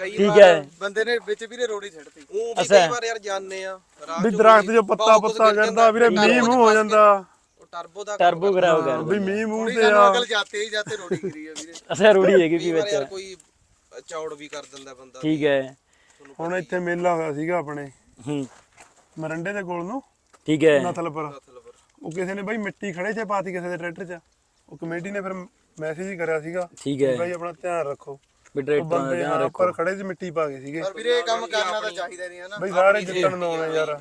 ਠੀਕ ਹੈ। ਬੰਦੇ ਨੇ ਵਿੱਚ ਵੀਰੇ ਰੋੜੀ ਛੱਡਤੀ ਉਹ ਵੀ ਕਈ ਵਾਰ ਯਾਰ ਜਾਣੇ ਆ। ਵੀ ਦਰਖਤ ਜੋ ਪੱਤਾ ਪੱਤਾ ਕਰਦਾ ਵੀਰੇ ਮੀਂਹ ਮੂੰਹ ਹੋ ਜਾਂਦਾ। ਉਹ ਟਰਬੋ ਦਾ ਟਰਬੋ ਖਰਾਬ ਕਰ ਵੀ ਮੀਂਹ ਮੂੰਹ ਤੇ ਆ। ਅਕਲ ਜਾਤੇ ਹੀ ਜਾਤੇ ਰੋੜੀ ਗਿਰੀ ਆ ਵੀਰੇ। ਅਸਾਂ ਰੂੜੀ ਹੈਗੀ ਵੀ ਵਿੱਚ। ਯਾਰ ਕੋਈ ਚੌੜ ਵੀ ਕਰ ਦਿੰਦਾ ਬੰਦਾ। ਠੀਕ ਹੈ। ਹੁਣ ਇੱਥੇ ਮੇਲਾ ਹੋਇਆ ਸੀਗਾ ਆਪਣੇ। ਹੂੰ। ਮਰੰਡੇ ਦੇ ਕੋਲ ਨੂੰ? ਠੀਕ ਹੈ। ਨਥਲਪੁਰ। ਉਹ ਕਿਸੇ ਨੇ ਬਾਈ ਮਿੱਟੀ ਖੜੇ ਚ ਪਾਤੀ ਕਿਸੇ ਦੇ ਟਰੈਕਟਰ 'ਚ। ਉਹ ਕਮੇਟੀ ਨੇ ਫਿਰ ਮੈਸੇਜ ਹੀ ਕਰਿਆ ਸੀਗਾ ਠੀਕ ਹੈ। ਬਾਈ ਆਪਣਾ ਧਿਆਨ ਰੱਖੋ। ਵੀ ਟਰੈਕਟਰ ਦਾ ਬੰਦੇ ਧਿਆਨ ਰੱਖੋ। ਉੱਪਰ ਖੜੇ ਚ ਮਿੱਟੀ ਪਾ ਗਏ ਸੀਗੇ। ਪਰ ਵੀਰੇ ਇਹ ਕੰਮ ਕਰਨਾ ਤਾਂ ਚਾਹੀਦਾ ਨਹੀਂ ਹਨਾ? ਬਈ ਸਾਰੇ ਜਿੱਤਣ ਨੂੰ ਆਉਣੇ ਯਾਰ।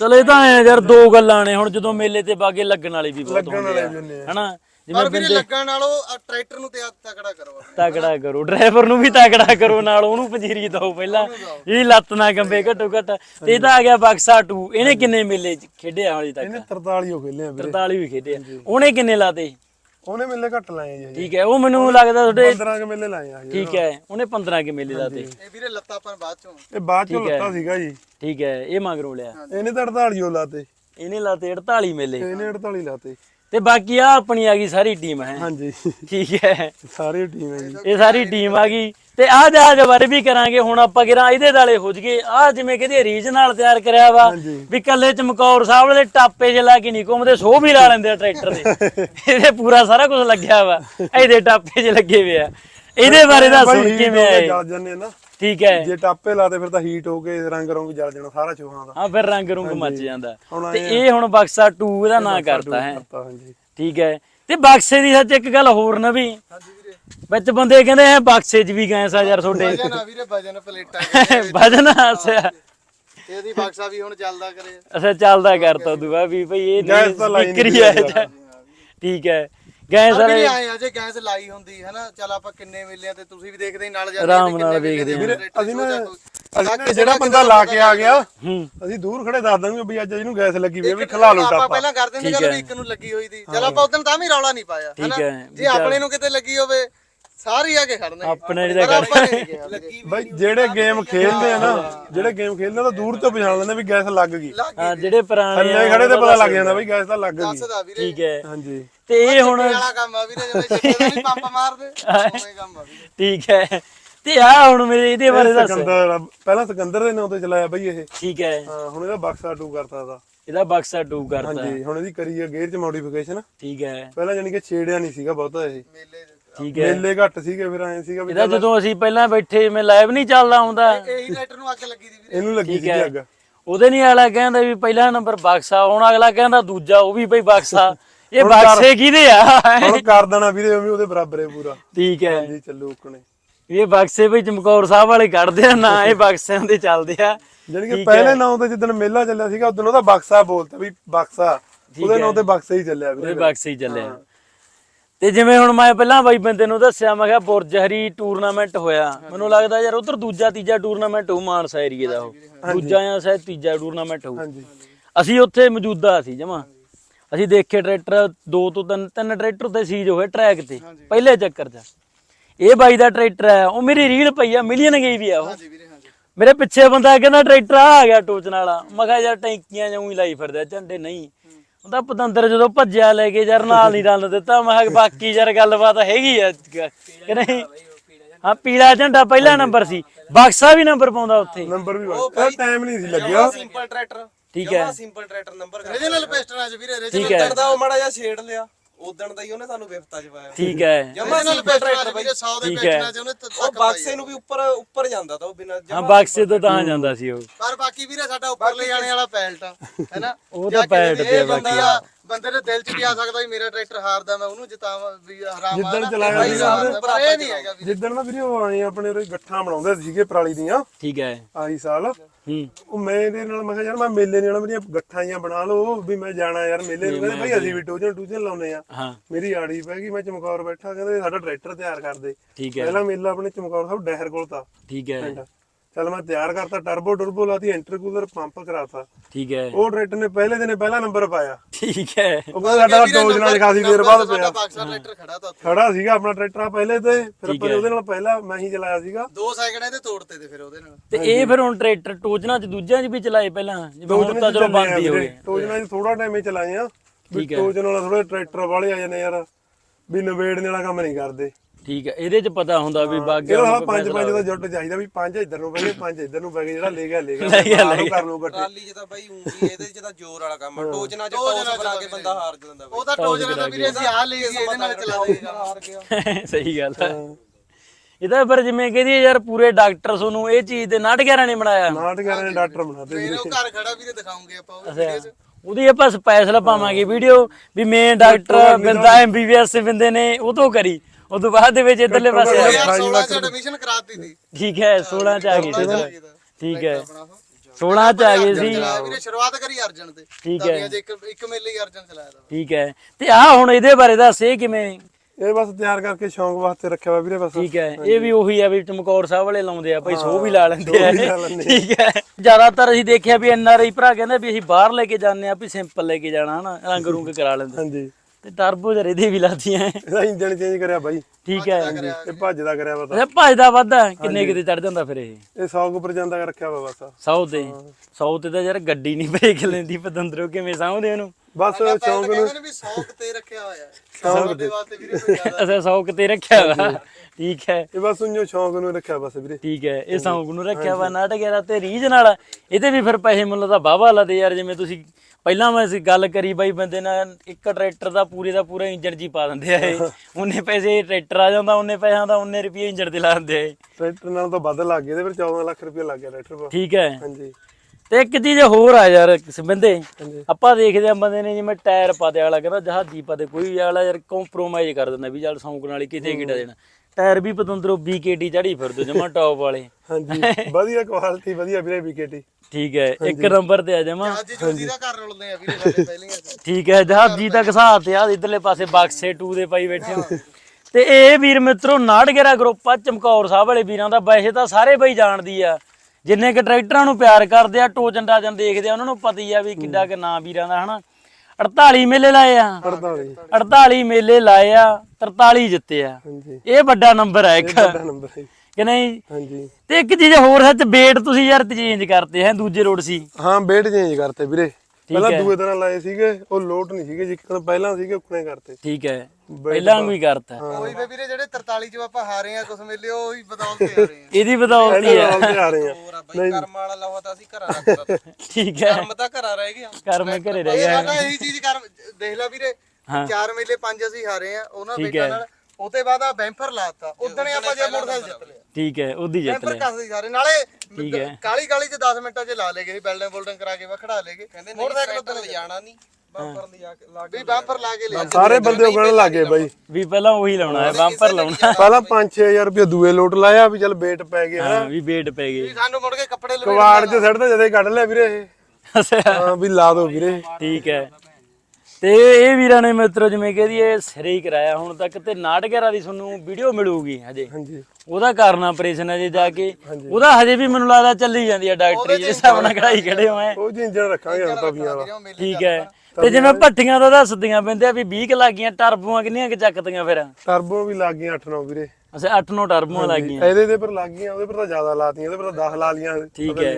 ਚਲੋ ਇਹ ਤਾਂ ਐ ਯਾਰ ਦੋ ਗੱਲਾਂ ਨੇ। ਹੁਣ ਜਦੋਂ ਮੇਲੇ ਤੇ ਬਾਗੇ ਲੱਗਣ ਵਾਲੇ ਵੀ ਬਹੁਤ ਲੱਗਣ ਹੁੰਦੇ ਵਾਲੇ ਆ ਵੀ ਹੁੰਦੇ ਆ। ਹਨਾ? ਪਰ ਜਿਵੇਂ ਵੀਰੇ ਲੱਗਣ ਨਾਲੋਂ ਆਹ ਟਰੈਕਟਰ ਨੂੰ ਤੇ ਤਕੜਾ ਕਰੋ ਤਕੜਾ ਕਰੋ ਡਰਾਈਵਰ ਨੂੰ ਵੀ ਤਕੜਾ ਕਰੋ ਨਾਲ ਉਹਨੂੰ ਪੰਜੀਰੀ ਦਿਓ ਪਹਿਲਾਂ। ਜਿਹੜੀ ਲੱਤ ਨਾ ਕੰਬੇ ਘੱਟੋ ਘੱਟ। ਤੇ ਇਹਦਾ ਆ ਗਿਆ ਬਕਸਾ 2 ਇਹਨੇ ਕਿੰਨੇ ਮੇਲੇ ਚ ਖੇਡਿਆ ਹਾਲੇ ਤੱਕ? ਇਹਨੇ 43 ਹੋ ਖੇਲੇ ਆ ਵੀਰੇ। 43 ਵੀ ਖੇਡਿਆ ਉਹਨੇ ਕਿੰਨੇ ਲਾਤੇ? ਉਹਨੇ ਮੇਲੇ ਘੱਟ ਲਾਏ ਜੀ। ਠੀਕ ਹੈ ਉਹ ਮੈਨੂੰ ਲੱਗਦਾ ਤੁਹਾਡੇ 15 ਕੇ ਮੇਲੇ ਲਾਏ ਆ ਹਜੇ। ਠੀਕ ਹੈ ਉਹਨੇ 15 ਕੇ ਮੇਲੇ ਲਾਤੇ। ਇਹ ਵੀਰੇ ਲੱਤਾਂ ਆਪਾਂ ਬਾਅਦ ਚੋਂ। ਇਹ ਬਾਅਦ ਚੋਂ ਲੱਤਾ ਸੀਗਾ ਜੀ। ਠੀਕ ਹੈ ਇਹ ਮਗਰੋਂ ਲਿਆ। ਇਹਨੇ ਤਾਂ 48 ਉਹ ਲਾਤੇ। ਇਹਨੇ ਲਾਤੇ 48 ਮੇਲੇ। ਇਹਨੇ 48 ਲਾਤੇ। ਤੇ ਬਾਕੀ ਆ ਆਪਣੀ ਆ ਗਈ ਸਾਰੀ ਟੀਮ ਹੈ। ਹਾਂਜੀ। ਠੀਕ ਹੈ। ਸਾਰੀ ਟੀਮ ਹੈ ਜੀ। ਇਹ ਸਾਰੀ ਟੀਮ ਆ ਗਈ। ਤੇ ਆਹ ਜਹਾਜ਼ ਬਾਰੇ ਵੀ ਕਰਾਂਗੇ। ਹੁਣ ਆਪਾਂ ਕਿਰਾਂ ਇਹਦੇ ਦਾਲੇ ਹੋ ਜਗੇ ਆ ਜਿਵੇਂ ਕਹਿੰਦੇ ਰੀਜ ਨਾਲ ਤਿਆਰ ਕਰਿਆ ਵਾ। ਵੀ ਕੱਲੇ ਚਮਕੌਰ ਸਾਹਿਬ ਵਾਲੇ ਟਾਪੇ ਜਿ ਲਾ ਕੇ ਨਹੀਂ ਘੁੰਮਦੇ ਸੋ ਵੀ ਲਾ ਲੈਂਦੇ ਆ ਟਰੈਕਟਰ ਦੇ। ਇਹਦੇ ਪੂਰਾ ਸਾਰਾ ਕੁਝ ਲੱਗਿਆ ਵਾ। ਇਹਦੇ ਟਾਪੇ ਜਿ ਲੱਗੇ ਹੋਏ ਆ। ਇਹਦੇ ਬਾਰੇ ਦਾ ਬਾਈ ਸੁਣ ਹੀਟ ਕਿਵੇਂ ਹੋ ਕੇ ਆਏ। ਠੀਕ ਹੈ। ਜੇ ਟਾਪੇ ਲਾਤੇ ਫਿਰ ਤਾਂ ਹੀਟ ਹੋ ਕੇ ਰੰਗ ਰੰਗ ਜਲ ਜਾਣਾ ਸਾਰਾ ਚੋਹਾਂ ਦਾ। ਹਾਂ ਫਿਰ ਰੰਗ ਰੁੰਗ ਮੱਚ ਜਾਂਦਾ। ਤੇ ਇਹ ਹੁਣ ਬਕਸਾ 2 ਇਹਦਾ ਨਾਂ ਕਰਤਾ ਹੈ। ਠੀਕ ਹੈ। ਤੇ ਬਕਸੇ ਦੀ ਸੱਚ ਇੱਕ ਗੱਲ ਹੋਰ ਨਾ ਵੀ। ਵਿੱਚ ਬੰਦੇ ਕਹਿੰਦੇ ਐ ਬਕਸੇ 'ਚ ਵੀ ਗਏ ਸਾ ਯਾਰ ਤੁਹਾਡੇ। ਵਜਨ ਆ ਵੀਰੇ ਵਜਨ ਪਲੇਟਾਂ ਵਜਨ ਆਸਿਆ ਇਹਦੀ ਬਕਸਾ ਵੀ ਹੁਣ ਚੱਲਦਾ ਕਰੇ। ਅੱਛਾ ਚੱਲਦਾ ਕਰਤਾ ਤੂੰ ਆ ਵੀ ਭਈ ਇਹ ਹੈ ਠੀਕ ਹੈ। ਗਏ ਸਾਰੇ ਨਹੀਂ ਆਏ ਆ ਜੇ ਗੈਸ ਲਾਈ ਹੁੰਦੀ ਹੈ ਨਾ ਚਲ ਆਪਾਂ ਕਿੰਨੇ ਮਿਲੇ ਆ ਤੇ ਤੁਸੀਂ ਵੀ ਦੇਖਦੇ ਹੀ ਨਾਲ ਜਾਂਦੇ ਆਰਾਮ ਨਾਲ ਦੇਖਦੇ ਵੀਰੇ ਅਸੀਂ ਨਾ ਅਸੀਂ ਨਾ ਜਿਹੜਾ ਬੰਦਾ ਲਾ ਕੇ ਆ ਗਿਆ ਹੂੰ। ਅਸੀਂ ਦੂਰ ਖੜੇ ਦੱਸ ਦਾਂਗੇ ਵੀ ਅੱਜ ਇਹਨੂੰ ਗੈਸ ਲੱਗੀ ਵੀ ਹੈ ਵੀ ਖਲਾ ਲਓ ਆਪਾਂ ਟਾਪਾ। ਪਹਿਲਾਂ ਕਰਦੇ ਹੁੰਦੇ ਗੱਲ ਵੀ ਇੱਕ ਨੂੰ ਲੱਗੀ ਹੋਈ ਦੀ। ਚਲ ਆਪਾਂ ਉਦੋਂ ਤਾਂ ਵੀ ਰੌਲਾ ਨਹੀਂ ਪਾਇਆ ਠੀਕ ਹਨਾ? ਹੈ, ਜੇ ਆਪਣੇ ਨੂੰ ਕਿਤੇ ਲੱਗੀ ਹੋਵੇ ਸਾਰੇ ਆ ਕੇ ਖੜਨੇ। ਆਪਣੇ ਜਿਹੜਾ ਲੱਗੀ ਬਾਈ ਜਿਹੜੇ ਗੇਮ ਖੇਡਦੇ ਆ ਨਾ ਜਿਹੜੇ ਗੇਮ ਖੇਡਦੇ ਆ ਤਾਂ ਦੂਰ ਤੋਂ ਪਛਾਣ ਲੈਂਦੇ ਵੀ ਗੈਸ ਲੱਗ ਗਈ। ਹਾਂ ਜਿਹੜੇ ਪੁਰਾਣੇ ਥੱਲੇ ਖੜੇ ਤੇ ਪਤਾ ਲੱਗ ਜਾਂਦਾ ਬਈ ਗੈਸ ਤਾਂ ਲੱਗ ਗਈ। ਠੀਕ ਹੈ। ਹਾਂਜੀ। ਤੇ ਇਹ ਹੁਣ ਵਾਲਾ ਕੰਮ ਆ ਵੀਰੇ ਜਿਵੇਂ ਚਿੱਟੇ ਦਾ ਪੰਪ ਮਾਰਦੇ। ਉਵੇਂ ਕੰਮ ਆ ਵੀਰੇ। ਠੀਕ ਹੈ। ਤੇ ਆ ਹੁਣ ਮੇਰੇ ਇਹਦੇ ਬਾਰੇ ਦੱਸ। ਸਿਕੰਦਰ ਪਹਿਲਾਂ ਸਿਕੰਦਰ ਦੇ ਨਾਂ ਤੇ ਚਲਾਇਆ ਬਈ ਇਹ। ਠੀਕ ਹੈ। ਹਾਂ ਹੁਣ ਇਹਦਾ ਬਕਸਾ 2 ਕਰਤਾ ਦਾ ਇਹਦਾ ਬਕਸਾ 2 ਕਰਤਾ। ਹਾਂਜੀ ਹੁਣ ਇਹਦੀ ਕਰੀ ਆ ਗੇਅਰ ਚ ਮੋਡੀਫਿਕੇਸ਼ਨ ਠੀਕ ਹੈ। ਪਹਿਲਾਂ ਜਾਨੀ ਕਿ ਛੇੜਿਆ ਨਹੀਂ ਸੀਗਾ ਬਹੁਤਾ ਇਹ। ਮੇਲੇ ਠੀਕ ਹੈ। ਮੇਲੇ ਘੱਟ ਸੀਗੇ ਫਿਰ ਐਂ ਸੀਗਾ ਵੀ ਇਹਦਾ ਜਦੋਂ ਅਸੀਂ ਪਹਿਲਾਂ ਬੈਠੇ ਮੈਂ ਲਾਈਵ ਨਹੀਂ ਚੱਲਦਾ ਹੁੰਦਾ। ਇਹੀ ਟਰੈਕਟਰ ਨੂੰ ਅੱਗ ਲੱਗੀ ਦੀ ਵੀਰੇ। ਇਹਨੂੰ ਲੱਗੀ ਸੀਗੀ ਅੱਗ। ਉਹਦੇ ਨਹੀਂ ਅਗਲਾ ਕਹਿੰਦਾ ਵੀ ਪਹਿਲਾ ਨੰਬਰ ਬਕਸਾ ਹੁਣ ਅਗਲਾ ਕਹਿੰਦਾ ਦੂਜਾ ਉਹ ਵੀ ਬਈ ਬਕਸਾ ਇਹ ਬਕਸੇ ਕਿਹਦੇ ਆ? ਹੁਣ ਕਰ ਦੇਣਾ ਵੀਰੇ ਉਹ ਵੀ ਉਹਦੇ ਬਰਾਬਰ ਹੈ ਪੂਰਾ। ਠੀਕ ਹੈ। ਜੀ ਚੱਲੂ ਉਕਣੇ ਇਹ ਬਕਸੇ ਵੀ ਚਮਕੌਰ ਸਾਹਿਬ ਵਾਲੇ ਕੱਢਦੇ ਆ ਨਾ ਇਹ ਬਕਸਿਆਂ ਦੇ ਚੱਲਦੇ ਆ। ਜਾਨੀ ਕਿ ਪਹਿਲੇ ਨਾਂ ਤੇ ਜਿੱਦਣ ਮੇਲਾ ਚੱਲਿਆ ਸੀਗਾ ਉਦੋਂ ਉਹਦਾ ਬਕਸਾ ਬੋਲਤਾ ਵੀ ਬਕਸਾ ਉਹਦੇ ਨਾਂ ਤੇ ਬਕਸਾ ਹੀ ਚੱਲਿਆ ਵੀਰੇ। ਇਹ ਬਕਸੇ ਹੀ ਚੱਲਿਆ। ਤੇ ਜਿਵੇਂ ਹੁਣ ਮੈਂ ਪਹਿਲਾਂ ਬਾਈ ਬੰਦੇ ਨੂੰ ਦੱਸਿਆ ਮੈਂ ਕਿਹਾ ਬੁਰਜਹਰੀ ਟੂਰਨਾਮੈਂਟ ਹੋਇਆ। ਮੈਨੂੰ ਲੱਗਦਾ ਯਾਰ ਉਧਰ ਦੂਜਾ ਤੀਜਾ ਟੂਰਨਾਮੈਂਟ ਹੋਊ ਮਾਨਸਾ ਏਰੀਏ ਦਾ ਉਹ ਦੂਜਾ ਜਾਂ ਸ਼ਾਇਦ ਤੀਜਾ ਟੂਰਨਾਮੈਂਟ ਹਾਂਜੀ। ਅਸੀਂ ਉੱਥੇ ਮੌਜੂਦਾ ਸੀ ਜਮਾ। ਅਸੀਂ ਦੇਖੇ ਟਰੈਕਟਰ ਦੋ ਤੋਂ ਤਿੰਨ ਤਿੰਨ ਟਰੈਕਟਰ ਤੇ ਸੀਜ ਹੋਏ ਟਰੈਕ ਤੇ ਪਹਿਲੇ ਚੱਕਰ 'ਚ। ਇਹ ਬਾਈ ਦਾ ਟਰੈਕਟਰ ਹੈ ਉਹ ਮੇਰੀ ਰੀਲ ਪਈ ਆ ਮਿਲੀਅਨ ਗਈ ਵੀ ਆ ਉਹ। ਮੇਰੇ ਪਿੱਛੇ ਬੰਦਾ ਕਹਿੰਦਾ ਟਰੈਕਟਰ ਆ ਗਿਆ ਟੋਚਨ ਵਾਲਾ ਮੈਂ ਕਿਹਾ ਯਾਰ ਟੈਂਕੀਆਂ ਜਾਂ ਹੀ ਲਾਈ ਫਿਰਦੇ ਝੰਡੇ ਨਹੀਂ। ਉਹਦਾ ਪਤੰਦਰ ਜਦੋਂ ਭੱਜਿਆ ਲੈ ਕੇ ਯਾਰ ਨਾਲ ਨਹੀਂ ਰੰਨ ਦਿੱਤਾ ਮੈਂ ਕਿਹਾ ਬਾਕੀ ਯਾਰ ਗੱਲਬਾਤ ਹੈਗੀ ਆ। ਕਿ ਨਹੀਂ? ਹਾਂ ਪੀਲਾ ਝੰਡਾ ਪਹਿਲਾ ਨੰਬਰ ਸੀ। ਬਕਸਾ ਵੀ ਨੰਬਰ ਪਾਉਂਦਾ ਉੱਥੇ। ਨੰਬਰ ਵੀ ਇਹ ਟਾਈਮ ਨਹੀਂ ਸੀ ਲੱਗਿਆ। ਸਿੰਪਲ ਟਰੈਕਟਰ ਠੀਕ ਹੈ। ਸਿੰਪਲ ਟਰੈਕਟਰ ਨੰਬਰ ਕਰ ਰੀਜਨਲ ਪੇਸਟਰਾਂ ਚ ਵੀਰੇ ਠੀਕ ਰੀਜਨਲ ਹੈ ਦਾ ਉਹ ਮਾੜਾ ਜਿਹਾ ਛੇੜ ਲਿਆ। ਉਦਣ ਦਾ ਹੀ ਉਹਨੇ ਸਾਨੂੰ ਵਿਫਤਾ ਚ ਪਾਇਆ ਠੀਕ ਹੈ। ਜਮਾ ਪੇਸਟਰਾਂ ਟਰੈਕਟਰ ਬਾਈ। ਵੀਰੇ 100 ਦੇ ਠੀਕ ਹੈ। ਪੇਸਟਰਾਂ ਚ ਉਹਨੇ ਤ- ਉਹ ਬਾਕਸੇ ਨੂੰ ਵੀ ਉੱਪਰ ਉੱਪਰ ਜਾਂਦਾ ਤਾਂ ਉਹ ਬਿਨਾਂ ਹਾਂ ਬਕਸੇ ਤੋਂ ਤਾਂ ਜਾਂਦਾ ਸੀ ਉਹ। ਪਰ ਬਾਕੀ ਵੀਰੇ ਸਾਡਾ ਉੱਪਰ ਲੈ ਜਾਣੇ ਵਾਲਾ ਪੈਲਟ ਆ ਹੈਨਾ ਉਹ ਤਾਂ ਪੈਟ ਤੇ ਆ ਬਾਕੀ ਬੰਦਾ ਬੰਦੇ ਦੇ ਦਿਲ ਚ ਵੀ ਆ ਸਕਦਾ ਵੀ ਮੇਰਾ ਟਰੈਕਟਰ ਹਾਰਦਾ ਮੈਂ ਉਹਨੂੰ ਜਿਤਾਵਾਂ ਵੀ ਹਰਾਵਾਂ ਜਿੱਦਣ। ਚਲਾਇਆ ਸੀਗਾ ਪਰ ਇਹ ਨਹੀਂ ਹੈਗਾ ਵੀਰੇ ਜਿੱਦਣ ਨਾ ਵੀਰੇ ਉਹ ਆਏ ਆਪਣੇ ਉਰੇ ਗੱਠਾਂ ਬਣਾਉਂਦੇ ਸੀਗੇ ਪਰਾਲੀ ਦੀਆਂ। ਠੀਕ ਹੈ। ਆਹੀ ਸਾਲ। ਹੂੰ। ਉਹ ਮੈਂ ਇਹਦੇ ਨਾਲ ਮੈਂ ਕਿਹਾ ਯਾਰ ਮੈਂ ਮੇਲੇ ਨਾਲ ਮੇਰੀਆਂ ਗੱਠਾਂ ਜੀਆਂ ਬਣਾ ਲਓ ਵੀ ਮੈਂ ਜਾਣਾ ਯਾਰ ਮੇਲੇ ਨੂੰ। ਕਹਿੰਦੇ ਭਾਈ ਅਸੀਂ ਵੀ ਟੂਜਨ ਟੂਜਨ ਲਾਉਨੇ ਆ। ਹਾਂ। ਮੇਰੀ ਆੜੀ ਪੈ ਗਈ ਮੈਂ ਚਮਕੌਰ ਬੈਠਾ ਕਹਿੰਦੇ ਸਾਡਾ ਟਰੈਕਟਰ ਤਿਆਰ ਕਰ ਦੇ ਠੀਕ ਹੈ। ਪਹਿਲਾ ਮੇਲਾ ਆਪਣੇ ਚਮਕੌਰ ਸਾਹਿਬ ਡਹਿਰ ਕੋਲ ਤਾ। ਠੀਕ ਹੈ। ਪਿੰਡ। ਚਲ ਮੈਂ ਤਿਆਰ ਕਰਤਾ ਟਰਬੋ ਟਰਬੋ ਲਾਤੀ ਇੰਟਰਕੂਲਰ ਪੰਪ ਕਰਾਤਾ। ਠੀਕ ਹੈ। ਉਹ ਟਰੈਕਟਰ ਨੇ ਪਹਿਲੇ ਦਿਨੇ ਪਹਿਲਾ ਨੰਬਰ ਪਾਇਆ। ਠੀਕ ਹੈ। ਉਹ ਕਹਿੰਦਾ ਸਾਡਾ ਟੋਜ ਨਾਲ ਖਾਸੀ ਦੇਰ ਬਾਅਦ ਸਾਡਾ ਪਿਆ ਪਾਕਿਸਤਾਨ ਟਰੈਕਟਰ ਖੜਾ ਤਾਂ ਉੱਥੇ। ਖੜਾ ਸੀਗਾ ਆਪਣਾ ਟਰੈਕਟਰ ਆ ਪਹਿਲੇ ਤੇ ਫਿਰ ਨੇ ਉਹਦੇ ਨਾਲ ਪਹਿਲਾ ਮੈਂ ਹੀ ਚਲਾਇਆ ਸੀਗਾ। ਦੋ ਸੈਕਿੰਡ ਇਹਦੇ ਤੋੜਤੇ ਤੇ ਫਿਰ ਉਹਦੇ ਨਾਲ। ਤੇ ਇਹ ਫਿਰ ਹੁਣ ਟਰੈਕਟਰ ਟੋਚਨਾ ਚ ਦੂਜਿਆਂ ਚ ਵੀ ਚਲਾਏ ਪਹਿਲਾਂ ਜਿਵੇਂ ਹੁਣ ਤਾਂ ਚਲੋ ਬੰਦ ਹੀ ਹੋ ਗਏ। ਟੋਜ ਨਾਲ ਥੋੜਾ ਟਾਈਮ ਹੀ ਚਲਾਏ ਆ। ਠੀਕ ਹੈ। ਟੋਜ ਨਾਲ ਥੋੜੇ ਟਰੈਕਟਰ ਵਾਲੇ ਆ ਜਾਂਦੇ ਯਾਰ ਵੀ ਨਵੇੜਨੇ ਵਾਲਾ ਕੰਮ ਨਹੀਂ ਕਰਦੇ। ਠੀਕ ਹੈ ਇਹਦੇ ਚ ਪਤਾ ਹੁੰਦਾ ਵੀ ਬਾਗ ਇਹਦਾ ਪੰਜ ਪੰਜ ਦਾ ਜੁੱਟ ਚਾਹੀਦਾ ਵੀ ਪੰਜ ਇੱਧਰ ਨੂੰ ਗਏ ਪੰਜ ਇੱਧਰ ਨੂੰ ਗਏ ਜਿਹੜਾ ਲੈ ਗਿਆ ਲੈ ਗਿਆ ਲੈ ਲੈ ਕਰ ਲਓ ਇਕੱਠੇ ਟਰਾਲੀ 'ਚ ਤਾਂ ਬਾਈ ਊਂਗੀ ਇਹਦੇ 'ਚ ਤਾਂ ਜ਼ੋਰ ਵਾਲਾ ਕੰਮ ਆ ਟੋਚਨਾ 'ਚ ਟੌਸ ਬਣਾ ਕੇ ਬੰਦਾ ਹਾਰ ਜਾਂਦਾ ਬਾਈ। ਉਹਦਾ ਟੋਜਰ ਦਾ ਵੀਰੇ ਅਸੀਂ ਆ ਲਈ ਸੀ ਇਹਦੇ ਨਾਲ ਚਲਾ ਹਾਰ ਗਿਆ ਸਹੀ ਗੱਲ ਹੈ ਇਹਦਾ ਫਿਰ ਜਿਵੇਂ ਕਹਿੰਦੀ ਯਾਰ ਪੂਰੇ ਡਾਕਟਰ ਤੁਹਾਨੂੰ ਇਹ ਚੀਜ਼ ਦੇ ਨਾਟਕਾਂ ਨੇ ਬਣਾਇਆ। ਨਾਟਕਾਂ ਨੇ ਡਾਕਟਰ ਬਣਾਤੇ ਫਿਰ ਉਹ ਘਰ ਖੜਾ ਵੀਰੇ ਦਿਖਾਉਂਗੇ ਆਪਾਂ ਉਹ ਵੀਡੀਓ ਚ। ਉਹਦੀ ਆਪਾਂ ਸਪੈਸ਼ਲ ਪਾਵਾਂਗੇ ਵੀਡੀਓ ਵੀ ਮੇਨ ਡਾਕਟਰ ਬਿੰਦਾ ਐਮਬੀਬੀਐਸ ਬਿੰਦੇ ਨੇ ਉਹ ਤੋਂ ਕਰੀ। ਤੋਂ ਬਾਅਦ ਦੇ ਵਿੱਚ ਇਧਰਲੇ ਪਾਸੇ ਯਾਰ 16 ਚ ਐਡਮਿਸ਼ਨ ਕਰਾਤੀ ਸੀ। ਠੀਕ ਹੈ 16 ਚ ਆ ਗਏ ਸੀ। ਠੀਕ ਹੈ। ਆਪਣਾ ਉਹ 16 ਚ ਆ ਗਏ ਸੀ। ਵੀਰੇ ਸ਼ੁਰੂਆਤ ਕਰੀ ਅਰਜਨ ਤੇ। ਠੀਕ ਹੈ। ਚ ਇੱਕ ਇੱਕ ਮੇਲੇ ਹੀ ਅਰਜਨ ਚਲਾਇਆ ਦਾ ਠੀਕ ਹੈ। ਤੇ ਆ ਹੁਣ ਇਹਦੇ ਬਾਰੇ ਦੱਸ ਇਹ ਕਿਵੇਂ? ਇਹ ਬਸ ਤਿਆਰ ਕਰਕੇ ਸ਼ੌਂਕ ਵਾਸਤੇ ਰੱਖਿਆ ਵਾ ਵੀਰੇ ਬਸ। ਠੀਕ ਹੈ। ਇਹ ਵੀ ਉਹੀ ਆ ਵੀ ਚਮਕੌਰ ਸਾਹਿਬ ਵਾਲੇ ਲਾਉਂਦੇ ਆ ਭਾਈ ਸੋ ਵੀ ਲਾ ਲੈਂਦੇ ਆ। ਠੀਕ ਹੈ। ਜ਼ਿਆਦਾਤਰ ਅਸੀਂ ਦੇਖਿਆ ਵੀ ਐਨ ਆਰ ਆਈ ਭਰਾ ਕਹਿੰਦੇ ਵੀ ਅਸੀਂ ਬਾਹਰ ਲੈ ਕੇ ਜਾਂਦੇ ਆ ਵੀ ਸਿੰਪਲ ਲੈ ਕੇ ਜਾਣਾ ਹਨਾ। ਰੰਗ ਰੂੰਗ ਕਰਾ ਲੈਂਦੇ। ਹਾਂਜੀ। ਤੇ ਟਰਬੋ ਜਰੇ ਦੀ ਵੀ ਲਾਤੀਆਂ। ਇਹਦਾ ਇੰਜਨ ਚੇਂਜ ਕਰਿਆ ਬਾਈ। ਠੀਕ ਹੈ। ਇਹ ਭੱਜਦਾ ਕਰਿਆ ਵਾ ਤਾਂ ਇਹ ਭਜਦਾ ਵੱਧਦਾ। ਕਿੰਨੇ ਕਿਤੇ ਚੜ ਜਾਂਦਾ ਫਿਰ ਇਹ? ਇਹ 100 ਉੱਪਰ ਜਾਂਦਾ ਰੱਖਿਆ ਵਾ ਬਸ। 100 ਤੇ। 100 ਤੇ ਤਾਂ ਯਾਰ ਗੱਡੀ ਨਹੀਂ ਬ੍ਰੇਕ ਲੈਂਦੀ ਪਤੰਦਰੋਂ ਕਿਵੇਂ ਸਾਹਮਣੇ ਉਹਨੂੰ? ਬਸ ਸ਼ੌਂਕ ਨੂੰ ਵੀ 100 ਤੇ ਰੱਖਿਆ ਹੋਇਆ। ਹੈ ਸ਼ੌਂਕ ਦੇ ਵਾਸਤੇ ਵੀਰੇ ਅਸਾਂ 100 ਕਿਤੇ ਰੱਖਿਆ ਵਾ। ਠੀਕ ਹੈ। ਇਹ ਬਸ ਉਈਓ ਸ਼ੌਂਕ ਨੂੰ ਰੱਖਿਆ ਬਸ ਵੀਰੇ। ਠੀਕ ਹੈ ਇਹ ਸੌਂਗ ਨੂੰ ਰੱਖਿਆ ਵਾ ਨਾਟਕ ਯਾਰ ਤੇ ਰੀਜ ਨਾਲ ਇਹਦੇ ਵੀ ਫਿਰ ਪੈਸੇ ਮੁੱਲ ਦਾ ਵਾਹਵਾ ਲਾਦੇ ਯਾਰ ਜਿਵੇਂ ਤੁਸੀਂ ਪਹਿਲਾਂ ਮੈਂ ਅਸੀਂ ਗੱਲ ਕਰੀ ਬਾਈ ਬੰਦੇ ਨਾਲ ਇੱਕ ਟਰੈਕਟਰ ਦਾ ਪੂਰੇ ਦਾ ਪੂਰਾ ਇੰਜਨ ਜੀ ਪਾ ਦਿੰਦੇ ਆ ਇਹ। ਉਹਨੇ ਪੈਸੇ ਟਰੈਕਟਰ ਆ ਜਾਂਦਾ ਉਹਨੇ ਪੈਸਿਆਂ ਦਾ ਉਹਨੇ ਰੁਪਏ ਇੰਜਨ ਤੇ ਲਾ ਦਿੰਦੇ ਆ। ਟਰੈਕਟਰ ਨਾਲ ਤਾਂ ਵੱਧ ਲੱਗ ਗਏ ਇਹਦੇ ਫਿਰ 14 ਲੱਖ ਰੁਪਏ ਲੱਗ ਗਿਆ ਟਰੈਕਟਰ ਪਰ। ਠੀਕ ਹੈ। ਹਾਂਜੀ। ਤੇ ਇੱਕ ਚੀਜ਼ ਹੋਰ ਆ ਯਾਰ ਬੰਦੇ। ਆਪਾਂ ਦੇਖਦੇ ਆ ਬੰਦੇ ਨੇ ਜਿਵੇਂ ਟਾਇਰ ਪਾ ਦੇ ਵਾਲਾ ਕਹਿੰਦਾ ਜਹਾਜ਼ੀ ਪਾ ਦੇ ਕੋਈ ਵਾਲਾ ਯਾਰ ਕੰਪਰੋਮਾਈਜ਼ ਕਰ ਦਿੰਦਾ ਵੀ ਚੱਲ ਸੌਂਕ ਨਾਲ ਹੀ ਕਿਤੇ ਕਿਹੜਾ ਦੇਣਾ। ਟਾਇਰ ਵੀ ਪਤੰਦਰੋਂ BKT ਚੜੀ ਫਿਰਦੇ ਜਮਾ ਟੌਪ ਵਾਲੇ। ਹਾਂਜੀ ਵਧੀਆ ਕੁਆਲਿਟੀ ਵਧੀਆ ਵੀਰੇ ਵਿਕੇਟੀ ਠੀਕ ਹੈ ਇੱਕ ਨੰਬਰ ਤੇ ਆ ਜਮਾ। ਅੱਜ ਜੋਜੀ ਦਾ ਘਰ ਰੋਲਦੇ ਆ ਵੀਰੇ ਸਾਡੇ ਪਹਿਲੀਆਂ ਠੀਕ ਹੈ ਜਹਾਜ਼ੀ ਤੱਕ ਸਾਥ ਆ ਇਧਰਲੇ ਪਾਸੇ ਬਕਸੇ 2 ਦੇ ਪਾਈ ਬੈਠੇ ਹੋ ਤੇ ਇਹ ਵੀਰ ਮਿੱਤਰੋ ਨਾੜਗੇਰਾ ਗਰੁੱਪ ਆ ਚਮਕੌਰ ਸਾਹਿਬ ਵਾਲੇ ਵੀਰਾਂ ਦਾ। ਵੈਸੇ ਤਾਂ ਸਾਰੇ ਬਈ ਜਾਣਦੀ ਆ। ਜਿੰਨੇ ਕਿ ਟਰੈਕਟਰਾਂ ਨੂੰ ਪਿਆਰ ਕਰਦੇ ਆ ਟੋਚਨ ਟਾਚਨ ਦੇਖਦੇ ਆ ਉਹਨਾਂ ਨੂੰ ਪਤਾ ਹੀ ਆ ਵੀ ਕਿੱਡਾ ਕਿ ਨਾਂ ਵੀਰਾਂ ਦਾ ਹਨਾ? 48 ਮੇਲੇ ਲਾਏ ਆ। 48 48 ਮੇਲੇ ਲਾਏ ਆ 43 ਜਿੱਤੇ ਆ। ਹਾਂਜੀ। ਇਹ ਵੱਡਾ ਨੰਬਰ ਆ ਇੱਕ। ਵੱਡਾ ਨੰਬਰ ਹੈ ਕਿ ਨਹੀਂ? ਹਾਂਜੀ। ਤੇ ਇੱਕ ਚੀਜ਼ ਹੋਰ ਸੱਚ ਵੇਟ ਤੁਸੀਂ ਯਾਰ ਚੇਂਜ ਕਰਤੇ ਹੈ ਦੂਜੇ ਰੋਡ ਸੀ। ਹਾਂ ਬੇਟ ਚੇਂਜ ਕਰਤੇ ਵੀਰੇ। ਪਹਿਲਾਂ ਦੂਏ ਦਿਨ ਲਾਏ ਸੀਗੇ ਉਹ ਲੋਟ ਨਹੀਂ ਸੀਗੇ ਜਿੱਕਣ ਪਹਿਲਾਂ ਸੀਗੇ ਉਕਣੇ ਕਰਤੇ। ਠੀਕ ਹੈ। ਪਹਿਲਾਂ ਵੀ ਕਰਤਾ। ਕੋਈ ਵੀ ਵੀਰੇ ਜਿਹੜੇ 43 ਚ ਆਪਾਂ ਹਾਰੇ ਆ ਕੁਛ ਮੇਲੇ ਉਹ ਹੀ। ਬਦੌਲਤ ਆ ਰਹੇ ਆ ਇਹਦੀ ਬਦੌਲਤ ਆ ਆ ਰਹੇ ਬਈ ਕਰਮ ਵਾਲਾ ਲਾਵਾ ਤਾਂ ਅਸੀਂ ਘਰਾਂ ਰੱਖਦਾ ਠੀਕ ਹੈ। ਕਰਮ ਤਾਂ ਘਰਾਂ ਰਹਿ ਗਿਆ। ਕਰ ਮੈਂ ਘਰੇ ਰਹਿ ਗਿਆ। ਇਹੀ ਚੀਜ਼ ਕਰ ਦੇਖ ਲੈ ਵੀਰੇ। ਚਾਰ ਮੇਲੇ ਪੰਜ ਅਸੀਂ ਹਾਰੇ ਆ ਉਹਨਾਂ ਬੇਟਾ। ਨਾਲ ਉਹਤੇ ਬਾਅਦ ਆ ਬੈਂਫਰ ਲਾਤਾ। ਉਦੋਂ ਆਪਾਂ ਜੇ ਮੋਟਰਸਾਈਕਲ ਜਿੱਤ ਲਿਆ। ਠੀਕ ਹੈ ਉਹਦੀ ਜਿੱਤ ਬੈਂਫਰ ਲੈ ਕੱਸ ਸਾਰੇ ਨਾਲੇ ਹੈ। ਕਾਲੀ ਕਾਲੀ ਚ 10 ਮਿੰਟਾਂ ਚ ਲਾ ਲਏ ਗਏ ਬਿਲਡਿੰਗ ਬੋਲਡਿੰਗ ਕਰਾ ਕੇ ਵਖੜਾ ਲਏ ਗਏ। ਕਹਿੰਦੇ ਮੋਟਰਸਾਈਕਲ ਲਿਜਾਣਾ ਨਹੀਂ ਬੰਪਰ ਲਿਜਾ ਕੇ ਲਾ ਕੇ ਵੀ ਬੈਂਫਰ ਲਾ ਕੇ ਲਿਆ। ਸਾਰੇ ਬੰਦੇ ਉਗਣ ਲੱਗੇ ਬਾਈ। ਵੀ ਪਹਿਲਾਂ ਉਹੀ ਲਾਉਣਾ ਹੈ ਬੰਪਰ ਲਾਉਣਾ। ਪਹਿਲਾਂ 5-6000 ਰੁਪਏ ਦੂਏ ਲੋਟ ਲਾਇਆ ਵੀ ਚੱਲ ਬੇਟ ਪੈ ਗਿਆ। ਹਾਂ ਵੀ ਵੇਟ ਪੈ ਵੀ ਸਾਨੂੰ ਮੁੜ ਕੇ ਕੱਪੜੇ ਲਵੇ ਕਵਾੜ 'ਚ ਸੜਦਾ ਜਦੇ ਕੱਢ ਲਿਆ ਵੀਰੇ ਇਹ। ਅੱਛਾ। ਹਾਂ ਵੀ ਲਾ ਦੋ ਵੀਰੇ। ਠੀਕ ਹੈ। ਤੇ ਇਹ ਵੀਰਾਂ ਨੇ ਮਿੱਤਰੋ ਜਿਵੇਂ ਕਹਦੀ ਇਹ ਸਿਰੇ ਹੀ ਕਰਾਇਆ। ਹੁਣ ਤੱਕ ਤੇ ਨਾਟਕਰਾ ਦੀ ਤੁਹਾਨੂੰ ਵੀਡੀਓ ਮਿਲੂਗੀ ਹਜੇ। ਹਾਂਜੀ। ਉਹਦਾ ਕਰਨਾ ਆਪਰੇਸ਼ਨ ਹੈ ਜੇ ਜਾ ਕੇ। ਉਹਦਾ ਹਜੇ ਵੀ ਮੈਨੂੰ ਲੱਗਦਾ ਚੱਲੀ ਜਾਂਦੀ ਹੈ ਡਾਕਟਰੀ ਜਿਹੜੇ ਹਿਸਾਬ ਨਾਲ ਕਢਾਈ ਖੜੇ ਹੋਏ। ਉਹ ਜਿੰਜਣ ਰੱਖਾਂਗੇ ਹੁਣ ਤਵੀਆਂ ਵਾਲਾ ਠੀਕ ਹੈ। ਤੇ ਜਿਵੇਂ ਭੱਠੀਆਂ ਦਾ ਦੱਸਦੀਆਂ ਪੈਂਦੇ ਆ ਵੀ 20 ਕ ਲੱਗੀਆਂ ਟਰਬੋਆਂ ਕਿੰਨੀਆਂ ਕਿ ਚੱਕਤੀਆਂ ਫਿਰ? ਟਰਬੋ ਵੀ ਲੱਗ ਗਈਆਂ 8-9 ਵੀਰੇ। ਅੱਛਾ 8-9 ਟਰਬੋਆਂ ਲੱਗੀਆਂ। ਇਹਦੇ ਦੇ ਪਰ ਲੱਗ ਗਈਆਂ ਉਹਦੇ ਪਰ ਤਾਂ ਜ਼ਿਆਦਾ ਲਾਤੀਆਂ ਉਹਦੇ ਪਰ ਤਾਂ 10 ਲਾ ਲੀਆਂ। ਠੀਕ ਹੈ।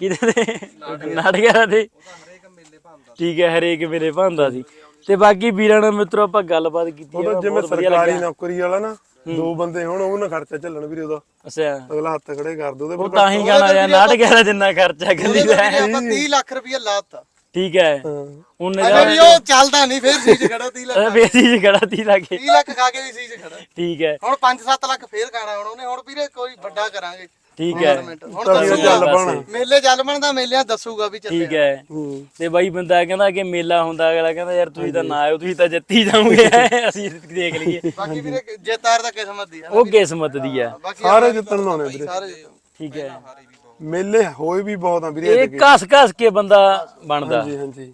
ਕਿਹਦੇ ਤੇ ਨਾਟਕਰਾ ਤੇ ਠੀਕ ਹੈ ਹਰੇਕ ਮੇਰੇ ਭਾਂਦਾ ਸੀ। ਤੇ ਬਾਕੀ ਵੀਰਾਂ ਨਾਲ ਮਿੱਤਰੋ ਆਪਾਂ ਗੱਲਬਾਤ ਕੀਤੀ ਉਹ ਆ, ਜਿਵੇਂ ਬਹੁਤ ਵਧੀਆ ਸਰਕਾਰੀ ਲੱਗਿਆ। ਨੌਕਰੀ ਵਾਲਾ ਨਾ ਦੋ ਬੰਦੇ ਹੋਣ ਉਹ ਨਾ ਖਰਚਾ ਚੱਲਣ ਵੀਰੇ ਉਹਦਾ। ਅੱਛਾ। ਅਗਲਾ ਹੱਥ ਖੜੇ ਕਰ ਦੋ ਉਹ ਤਾਂ ਹੀ ਗਾਣਾ ਯਾਰ ਨਾਟਕਰਾ ਜਿੰਨਾ ਖਰਚਾ ਗੱਲੀ ਦਾ ਹੈ। ਆਪਾਂ 30 ਲੱਖ ਰੁਪਏ ਲਾਤਾ। ਠੀਕ ਹੈ। ਹਾਂ। ਉਹਨੇ ਅਜੇ ਵੀ ਉਹ ਚੱਲਦਾ ਨਹੀਂ ਫਿਰ ਸੀ ਚ ਖੜਾ 30 ਲੱਖ। ਬੇਸੀ ਖੜਾ ਤੀ ਲਾਗੇ 30 ਲੱਖ ਖਾ ਕੇ ਵੀ ਸੀ ਚ ਖੜਾ। ਠੀਕ ਹੈ। ਹੁਣ 5-7 ਲੱਖ ਫੇਰ ਖਾਣਾ ਹੁਣ ਉਹਨੇ ਹੁਣ ਵੀਰੇ ਕੋਈ ਵੱਡਾ ਕਰਾਂਗੇ। ਠੀਕ ਹੈ। ਹੁਣ ਤਵੀਆਂ ਦੱਸੂਗਾ। ਚੱਲ ਮੇਲੇ ਚੱਲ ਮੇਲਿਆਂ ਦੱਸੂਗਾ ਵੀ ਚੱਲਿਆ। ਠੀਕ ਹੈ। ਹੂੰ। ਤੇ ਬਾਈ ਬੰਦਾ ਕਹਿੰਦਾ ਕਿ ਮੇਲਾ ਹੁੰਦਾ ਅਗਲਾ ਕਹਿੰਦਾ ਯਾਰ ਤੁਸੀਂ ਤਾਂ ਨਾ ਆਇਓ ਤੁਸੀਂ ਤਾਂ ਜਿੱਤੀ ਜਾਓਗੇ। ਅਸੀਂ ਦੇਖ ਲਈਏ। ਬਾਕੀ ਵੀਰੇ ਜੇਤਾਰ ਦਾ ਕਿਸਮਤ ਦੀ ਹੈ ਉਹ ਕਿਸਮਤ ਦੀ ਆ ਬਾਕੀ ਸਾਰੇ ਜਿੱਤਣ ਨੂੰ ਆਉਣੇ ਵੀਰੇ। ਸਾਰੇ ਠੀਕ ਹੈ। ਮੇਲੇ ਹੋਏ ਵੀ ਬਹੁਤ ਆ ਵੀਰੇ ਇਹ ਘਸ ਘਸ ਕੇ ਬੰਦਾ ਬਣਦਾ। ਹਾਂਜੀ ਹਾਂਜੀ।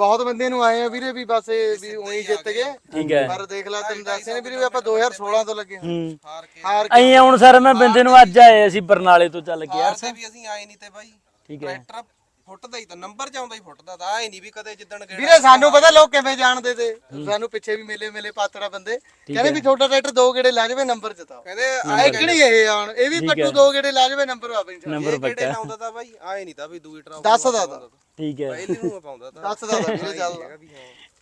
ਬਹੁਤ ਬੰਦੇ ਨੂੰ ਆਏ ਆ ਵੀਰੇ ਵੀ ਬਸ ਇਹ ਵੀ ਉਹੀ ਜਿੱਤ ਗਏ। ਠੀਕ ਹੈ। ਪਰ ਦੇਖ ਲਾ ਤੈਨੂੰ ਦੱਸੇ ਨੇ ਵੀਰੇ ਵੀ ਆਪਾਂ 2016 ਤੋਂ ਲੱਗੇ ਹਾਂ। ਹੂੰ। ਹਾਰ ਅਈ ਹੁਣ ਸਰ ਮੈਂ ਬੰਦੇ ਨੂੰ ਅੱਜ ਆਏ ਅਸੀਂ ਬਰਨਾਲੇ ਤੋਂ ਚੱਲ ਕੇ ਯਾਰ। ਤੇ ਵੀ ਅਸੀਂ ਆਏ ਨਹੀਂ ਤੇ ਬਾਈ। ਠੀਕ ਹੈ। ਟਰੈਕਟਰ ਫੁੱਟਦਾ ਹੀ ਤਾਂ ਨੰਬਰ ਚ ਆਉਂਦਾ ਹੀ ਫੁੱਟਦਾ ਤਾਂ ਆਏ ਨਹੀਂ ਵੀ ਕਦੇ ਜਿੱਦਣ ਗਏ ਵੀਰੇ ਸਾਨੂੰ ਪਤਾ ਲੋਕ ਕਿਵੇਂ ਜਾਣਦੇ ਤੇ। ਸਾਨੂੰ ਪਿੱਛੇ ਵੀ ਮੇਲੇ ਮੇਲੇ ਪਾਤੜਾ ਬੰਦੇ। ਕਹਿੰਦੇ ਵੀ ਛੋਟਾ ਟਰੈਕਟਰ ਦੋ ਗੇੜੇ ਲਾ ਜਾਵੇ ਨੰਬਰ ਜਿਤਾਓ। ਕਹਿੰਦੇ ਇੱਕ ਨਹੀਂ ਇਹ ਆਉਣ? ਇਹ ਵੀ ਪੱਟੂ ਦੋ ਗੇੜੇ ਲਾ ਜਾਵੇ ਨੰਬਰ ਆ ਬਈ ਨੰਬਰ ਕਿਹੜੇ ਪੱਕਾ। ਲਾਉਂਦਾ ਤਾਂ ਬਾਈ ਆਏ ਨਹੀਂ ਤਾਂ ਵੀ ਦੂਈ ਟਰਾਉ ਦੱਸਦਾ ਤਾਂ। ਠੀਕ ਹੈ। ਪਹਿਲੇ ਨੂੰ ਪਾਉਂਦਾ ਤਾਂ। ਦੱਸਦਾ ਤਾਂ ਵੀਰੇ ਚੱਲਦਾ